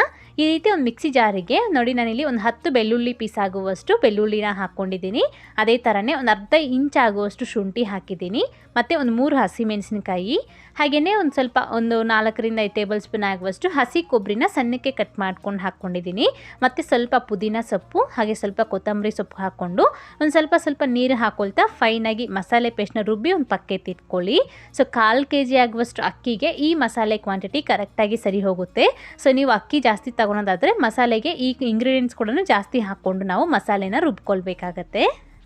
ಈ ರೀತಿ ಒಂದು ಮಿಕ್ಸಿ ಜಾರಿಗೆ ನೋಡಿ ನಾನಿಲ್ಲಿ ಒಂದು ಹತ್ತು ಬೆಳ್ಳುಳ್ಳಿ ಪೀಸ್ ಆಗುವಷ್ಟು ಬೆಳ್ಳುಳ್ಳಿನ ಹಾಕ್ಕೊಂಡಿದ್ದೀನಿ. ಅದೇ ಥರನೇ ಒಂದು ಅರ್ಧ ಇಂಚ್ ಆಗುವಷ್ಟು ಶುಂಠಿ ಹಾಕಿದ್ದೀನಿ. ಮತ್ತು ಒಂದು ಮೂರು ಹಸಿಮೆಣಸಿನಕಾಯಿ ಹಾಗೆಯೇ ಒಂದು ಸ್ವಲ್ಪ ಒಂದು ನಾಲ್ಕರಿಂದ ಐದು ಟೇಬಲ್ ಸ್ಪೂನ್ ಆಗುವಷ್ಟು ಹಸಿ ಕೊಬ್ಬರಿನ ಸಣ್ಣಕ್ಕೆ ಕಟ್ ಮಾಡ್ಕೊಂಡು ಹಾಕ್ಕೊಂಡಿದ್ದೀನಿ. ಮತ್ತು ಸ್ವಲ್ಪ ಪುದೀನ ಸೊಪ್ಪು, ಹಾಗೆ ಸ್ವಲ್ಪ ಕೊತ್ತಂಬರಿ ಸೊಪ್ಪು ಹಾಕ್ಕೊಂಡು ಒಂದು ಸ್ವಲ್ಪ ಸ್ವಲ್ಪ ನೀರು ಹಾಕೊಳ್ತಾ ಫೈನಾಗಿ ಮಸಾಲೆ ಪೇಸ್ಟ್ನ ರುಬ್ಬಿ ಒಂದು ಪಕ್ಕೆ ತಿಟ್ಕೊಳ್ಳಿ ಸೊ ಕಾಲು ಕೆ ಜಿ ಆಗುವಷ್ಟು ಅಕ್ಕಿಗೆ ಈ ಮಸಾಲೆ ಕ್ವಾಂಟಿಟಿ ಕರೆಕ್ಟಾಗಿ ಸರಿ ಹೋಗುತ್ತೆ. ಸೊ ನೀವು ಅಕ್ಕಿ ಜಾಸ್ತಿ ತಗೊಳೋದಾದರೆ ಮಸಾಲೆಗೆ ಈ ಇಂಗ್ರೀಡಿಯೆಂಟ್ಸ್ ಕೂಡ ಜಾಸ್ತಿ ಹಾಕ್ಕೊಂಡು ನಾವು ಮಸಾಲೆನ ರುಬ್ಕೊಳ್ಬೇಕಾಗತ್ತೆ.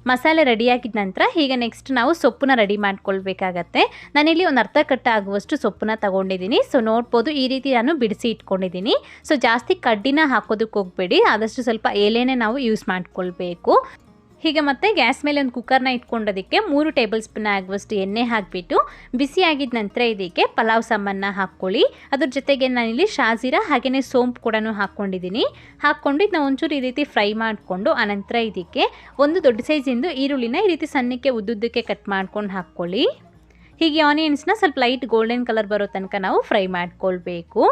ಮಸಾಲೆ ರೆಡಿಯಾಗಿದ ನಂತರ ಈಗ ನೆಕ್ಸ್ಟ್ ನಾವು ಸೊಪ್ಪನ್ನ ರೆಡಿ ಮಾಡ್ಕೊಳ್ಬೇಕಾಗತ್ತೆ. ನಾನಿಲ್ಲಿ ಒಂದು ಅರ್ಧ ಕಟ್ಟ ಆಗುವಷ್ಟು ಸೊಪ್ಪನ್ನ ತಗೊಂಡಿದ್ದೀನಿ. ಸೊ ನೋಡ್ಬೋದು ಈ ರೀತಿ ನಾನು ಬಿಡಿಸಿ ಇಟ್ಕೊಂಡಿದ್ದೀನಿ. ಸೊ ಜಾಸ್ತಿ ಕಡ್ಡಿನ ಹಾಕೋದಕ್ಕೆ ಹೋಗಬೇಡಿ. ಆದಷ್ಟು ಸ್ವಲ್ಪ ಎಲೆನೇ ನಾವು ಯೂಸ್ ಮಾಡ್ಕೊಳ್ಬೇಕು. ಹೀಗೆ ಮತ್ತೆ ಗ್ಯಾಸ್ ಮೇಲೆ ಒಂದು ಕುಕ್ಕರ್ನ ಇಟ್ಕೊಂಡೋದಕ್ಕೆ ಮೂರು ಟೇಬಲ್ ಸ್ಪೂನ್ ಆಗುವಷ್ಟು ಎಣ್ಣೆ ಹಾಕಿಬಿಟ್ಟು ಬಿಸಿ ಆಗಿದ ನಂತರ ಇದಕ್ಕೆ ಪಲಾವ್ ಸಾಮಾನ ಹಾಕ್ಕೊಳ್ಳಿ. ಅದ್ರ ಜೊತೆಗೆ ನಾನಿಲ್ಲಿ ಶಾಜೀರಾ ಹಾಗೆಯೇ ಸೋಂಪು ಕೂಡ ಹಾಕ್ಕೊಂಡಿದ್ದೀನಿ. ಹಾಕ್ಕೊಂಡು ಇದನ್ನ ಒಂಚೂರು ಈ ರೀತಿ ಫ್ರೈ ಮಾಡಿಕೊಂಡು ಆನಂತರ ಇದಕ್ಕೆ ಒಂದು ದೊಡ್ಡ ಸೈಜಿಂದು ಈರುಳ್ಳಿನ ಈ ರೀತಿ ಸಣ್ಣಕ್ಕೆ ಉದ್ದುದ್ದಕ್ಕೆ ಕಟ್ ಮಾಡ್ಕೊಂಡು ಹಾಕ್ಕೊಳ್ಳಿ. ಹೀಗೆ ಆನಿಯನ್ಸ್ನ ಸ್ವಲ್ಪ ಲೈಟ್ ಗೋಲ್ಡನ್ ಕಲರ್ ಬರೋ ತನಕ ನಾವು ಫ್ರೈ ಮಾಡ್ಕೊಳ್ಬೇಕು.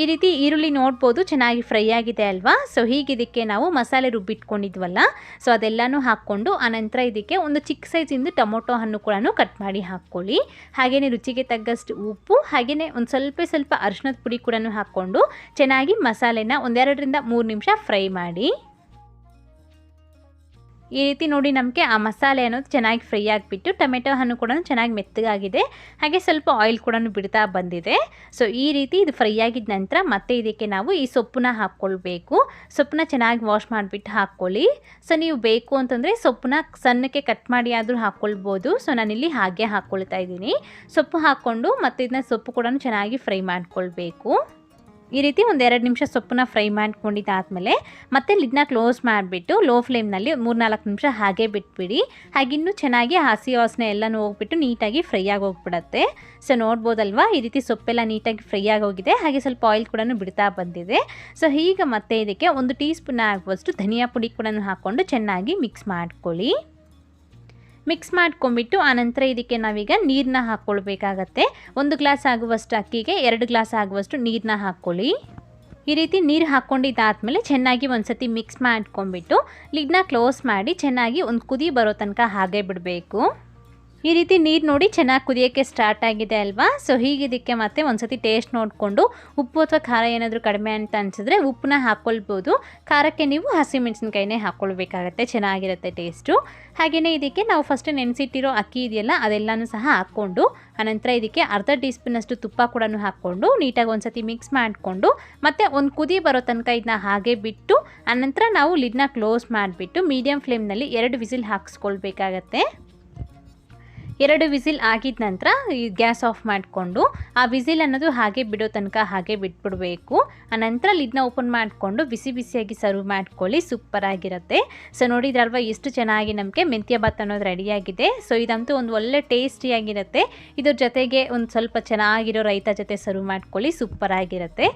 ಈ ರೀತಿ ಈರುಳ್ಳಿ ನೋಡ್ಬೋದು, ಚೆನ್ನಾಗಿ ಫ್ರೈ ಆಗಿದೆ ಅಲ್ವಾ? ಸೊ ಹೀಗೆ ಇದಕ್ಕೆ ನಾವು ಮಸಾಲೆ ರುಬ್ಬಿಟ್ಕೊಂಡಿದ್ವಲ್ಲ? ಸೊ ಅದೆಲ್ಲನೂ ಹಾಕ್ಕೊಂಡು, ಆನಂತರ ಇದಕ್ಕೆ ಒಂದು ಚಿಕ್ಕ ಸೈಜಿಂದು ಟೊಮೊಟೊ ಹಣ್ಣು ಕೂಡ ಕಟ್ ಮಾಡಿ ಹಾಕ್ಕೊಳ್ಳಿ. ಹಾಗೆಯೇ ರುಚಿಗೆ ತಗ್ಗಷ್ಟು ಉಪ್ಪು ಹಾಗೆಯೇ ಒಂದು ಸ್ವಲ್ಪ ಸ್ವಲ್ಪ ಅರಿಶಿನದ ಪುಡಿ ಕೂಡ ಹಾಕ್ಕೊಂಡು, ಚೆನ್ನಾಗಿ ಮಸಾಲೆನ ಒಂದೆರಡರಿಂದ ಮೂರು ನಿಮಿಷ ಫ್ರೈ ಮಾಡಿ. ಈ ರೀತಿ ನೋಡಿ ನಮಗೆ ಆ ಮಸಾಲೆ ಅನ್ನೋದು ಚೆನ್ನಾಗಿ ಫ್ರೈ ಆಗಿಬಿಟ್ಟು ಟೊಮೆಟೊ ಹಣ್ಣು ಕೂಡ ಚೆನ್ನಾಗಿ ಮೆತ್ತಗಾಗಿದೆ. ಹಾಗೆ ಸ್ವಲ್ಪ ಆಯಿಲ್ ಕೂಡ ಬಿಡ್ತಾ ಬಂದಿದೆ. ಸೊ ಈ ರೀತಿ ಇದು ಫ್ರೈ ಆಗಿದ ನಂತರ ಮತ್ತೆ ಇದಕ್ಕೆ ನಾವು ಈ ಸೊಪ್ಪನ್ನ ಹಾಕ್ಕೊಳ್ಬೇಕು. ಸೊಪ್ಪನ್ನ ಚೆನ್ನಾಗಿ ವಾಶ್ ಮಾಡಿಬಿಟ್ಟು ಹಾಕ್ಕೊಳ್ಳಿ. ಸೊ ನೀವು ಬೇಕು ಅಂತಂದರೆ ಸೊಪ್ಪನ್ನ ಸಣ್ಣಕ್ಕೆ ಕಟ್ ಮಾಡಿ ಆದರೂ ಹಾಕ್ಕೊಳ್ಬೋದು. ಸೊ ನಾನಿಲ್ಲಿ ಹಾಗೆ ಹಾಕ್ಕೊಳ್ತಾ ಇದ್ದೀನಿ. ಸೊಪ್ಪು ಹಾಕ್ಕೊಂಡು ಮತ್ತು ಇದನ್ನ ಸೊಪ್ಪು ಕೂಡ ಚೆನ್ನಾಗಿ ಫ್ರೈ ಮಾಡ್ಕೊಳ್ಬೇಕು. ಈ ರೀತಿ ಒಂದು ಎರಡು ನಿಮಿಷ ಸೊಪ್ಪನ್ನ ಫ್ರೈ ಮಾಡ್ಕೊಂಡಿದ್ದಾದಮೇಲೆ ಮತ್ತೆ ಲಿಡ್ನ ಕ್ಲೋಸ್ ಮಾಡಿಬಿಟ್ಟು ಲೋ ಫ್ಲೇಮ್ನಲ್ಲಿ ಮೂರ್ನಾಲ್ಕು ನಿಮಿಷ ಹಾಗೆ ಬಿಟ್ಬಿಡಿ. ಹಾಗಿನ್ನೂ ಚೆನ್ನಾಗಿ ಹಸಿ ವಾಸನೆ ಎಲ್ಲನೂ ಹೋಗ್ಬಿಟ್ಟು ನೀಟಾಗಿ ಫ್ರೈ ಆಗಿ ಹೋಗ್ಬಿಡತ್ತೆ ಸೊ ನೋಡ್ಬೋದಲ್ವಾ? ಈ ರೀತಿ ಸೊಪ್ಪೆಲ್ಲ ನೀಟಾಗಿ ಫ್ರೈ ಆಗಿ ಹೋಗಿದೆ ಹಾಗೆ ಸ್ವಲ್ಪ ಆಯಿಲ್ ಕೂಡ ಬಿಡ್ತಾ ಬಂದಿದೆ. ಸೊ ಈಗ ಮತ್ತೆ ಇದಕ್ಕೆ ಒಂದು ಟೀ ಸ್ಪೂನ್ ಆಗುವಷ್ಟು ಧನಿಯಾ ಪುಡಿ ಕೂಡ ಹಾಕ್ಕೊಂಡು ಚೆನ್ನಾಗಿ ಮಿಕ್ಸ್ ಮಾಡ್ಕೊಳ್ಳಿ. ಮಿಕ್ಸ್ ಮಾಡ್ಕೊಂಡ್ಬಿಟ್ಟು ಆನಂತರ ಇದಕ್ಕೆ ನಾವೀಗ ನೀರನ್ನ ಹಾಕ್ಕೊಳ್ಬೇಕಾಗತ್ತೆ. ಒಂದು ಗ್ಲಾಸ್ ಆಗುವಷ್ಟು ಅಕ್ಕಿಗೆ, ಎರಡು ಗ್ಲಾಸ್ ಆಗುವಷ್ಟು ನೀರನ್ನ ಹಾಕ್ಕೊಳ್ಳಿ. ಈ ರೀತಿ ನೀರು ಹಾಕ್ಕೊಂಡಿದ್ದಾದಮೇಲೆ ಚೆನ್ನಾಗಿ ಒಂದು ಸತಿ ಮಿಕ್ಸ್ ಮಾಡ್ಕೊಂಬಿಟ್ಟು ಲಿಡ್ನ ಕ್ಲೋಸ್ ಮಾಡಿ ಚೆನ್ನಾಗಿ ಒಂದು ಕುದಿ ಬರೋ ತನಕ ಹಾಗೆ ಬಿಡಬೇಕು. ಈ ರೀತಿ ನೀರು ನೋಡಿ ಚೆನ್ನಾಗಿ ಕುದಿಯೋಕ್ಕೆ ಸ್ಟಾರ್ಟ್ ಆಗಿದೆ ಅಲ್ವಾ? ಸೊ ಹೀಗಿದ್ದಕ್ಕೆ ಮತ್ತೆ ಒಂದ್ಸತಿ ಟೇಸ್ಟ್ ನೋಡಿಕೊಂಡು ಉಪ್ಪು ಅಥವಾ ಖಾರ ಏನಾದರೂ ಕಡಿಮೆ ಅಂತ ಅನಿಸಿದ್ರೆ ಉಪ್ಪನ್ನ ಹಾಕ್ಕೊಳ್ಬೋದು ಖಾರಕ್ಕೆ ನೀವು ಹಸಿಮೆಣಸಿನ್ಕಾಯಿನೇ ಹಾಕ್ಕೊಳ್ಬೇಕಾಗತ್ತೆ ಚೆನ್ನಾಗಿರುತ್ತೆ ಟೇಸ್ಟು ಹಾಗೆಯೇ ಇದಕ್ಕೆ ನಾವು ಫಸ್ಟ್ ನೆನೆಸಿಟ್ಟಿರೋ ಅಕ್ಕಿ ಇದೆಯಲ್ಲ, ಅದೆಲ್ಲನೂ ಸಹ ಹಾಕ್ಕೊಂಡು, ಆನಂತರ ಇದಕ್ಕೆ ಅರ್ಧ ಟೀ ಸ್ಪೂನಷ್ಟು ತುಪ್ಪ ಕೂಡ ಹಾಕ್ಕೊಂಡು, ನೀಟಾಗಿ ಒಂದ್ಸತಿ ಮಿಕ್ಸ್ ಮಾಡಿಕೊಂಡು, ಮತ್ತು ಒಂದು ಕುದಿ ಬರೋ ತನಕ ಇದನ್ನ ಹಾಗೆ ಬಿಟ್ಟು, ಆನಂತರ ನಾವು ಲಿಡ್ನ ಕ್ಲೋಸ್ ಮಾಡಿಬಿಟ್ಟು ಮೀಡಿಯಮ್ ಫ್ಲೇಮ್ನಲ್ಲಿ ಎರಡು ವಿಸಿಲ್ ಹಾಕ್ಸ್ಕೊಳ್ಬೇಕಾಗತ್ತೆ. ಎರಡು ವಿಸಿಲ್ ಆಗಿದ ನಂತರ ಈ ಗ್ಯಾಸ್ ಆಫ್ ಮಾಡಿಕೊಂಡು ಆ ವಿಸಿಲ್ ಅನ್ನೋದು ಹಾಗೆ ಬಿಡೋ ತನಕ ಹಾಗೆ ಬಿಟ್ಬಿಡಬೇಕು. ಆ ಆನಂತರ ಲಿಡ್ನ ಓಪನ್ ಮಾಡಿಕೊಂಡು ಬಿಸಿ ಬಿಸಿಯಾಗಿ ಸರ್ವ್ ಮಾಡ್ಕೊಳ್ಳಿ, ಸೂಪರ್ ಆಗಿರುತ್ತೆ. ಸೊ ನೋಡಿದ್ರಲ್ವ ಎಷ್ಟು ಚೆನ್ನಾಗಿ ನಮಗೆ ಮೆಂತ್ಯ ಭಾತ್ ಅನ್ನೋದು ರೆಡಿಯಾಗಿದೆ ಸೊ, ಇದಂತೂ ಒಂದು ಒಳ್ಳೆ ಟೇಸ್ಟಿಯಾಗಿರುತ್ತೆ ಇದ್ರ ಜೊತೆಗೆ ಒಂದು ಸ್ವಲ್ಪ ಚೆನ್ನಾಗಿರೋ ರೈತ ಜೊತೆ ಸರ್ವ್ ಮಾಡ್ಕೊಳ್ಳಿ, ಸೂಪರ್ ಆಗಿರುತ್ತೆ.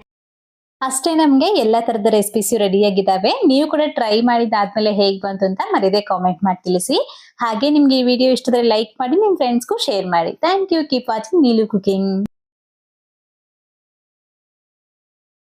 ಅಷ್ಟೇ ನಮಗೆ ಎಲ್ಲ ತರದ ರೆಸಿಪೀಸ್ ಆಗಿದಾವೆ ನೀವು ಕೂಡ ಟ್ರೈ ಮಾಡಿದಾದ್ಮೇಲೆ ಹೇಗ್ ಬಂತು ಅಂತ ಮರಿದೇ ಕಾಮೆಂಟ್ ಮಾಡಿ ತಿಳಿಸಿ. ಹಾಗೆ ನಿಮ್ಗೆ ಈ ವಿಡಿಯೋ ಇಷ್ಟದ್ರೆ ಲೈಕ್ ಮಾಡಿ, ನಿಮ್ ಫ್ರೆಂಡ್ಸ್ಗೂ ಶೇರ್ ಮಾಡಿ. Thank you keep watching Neelu cooking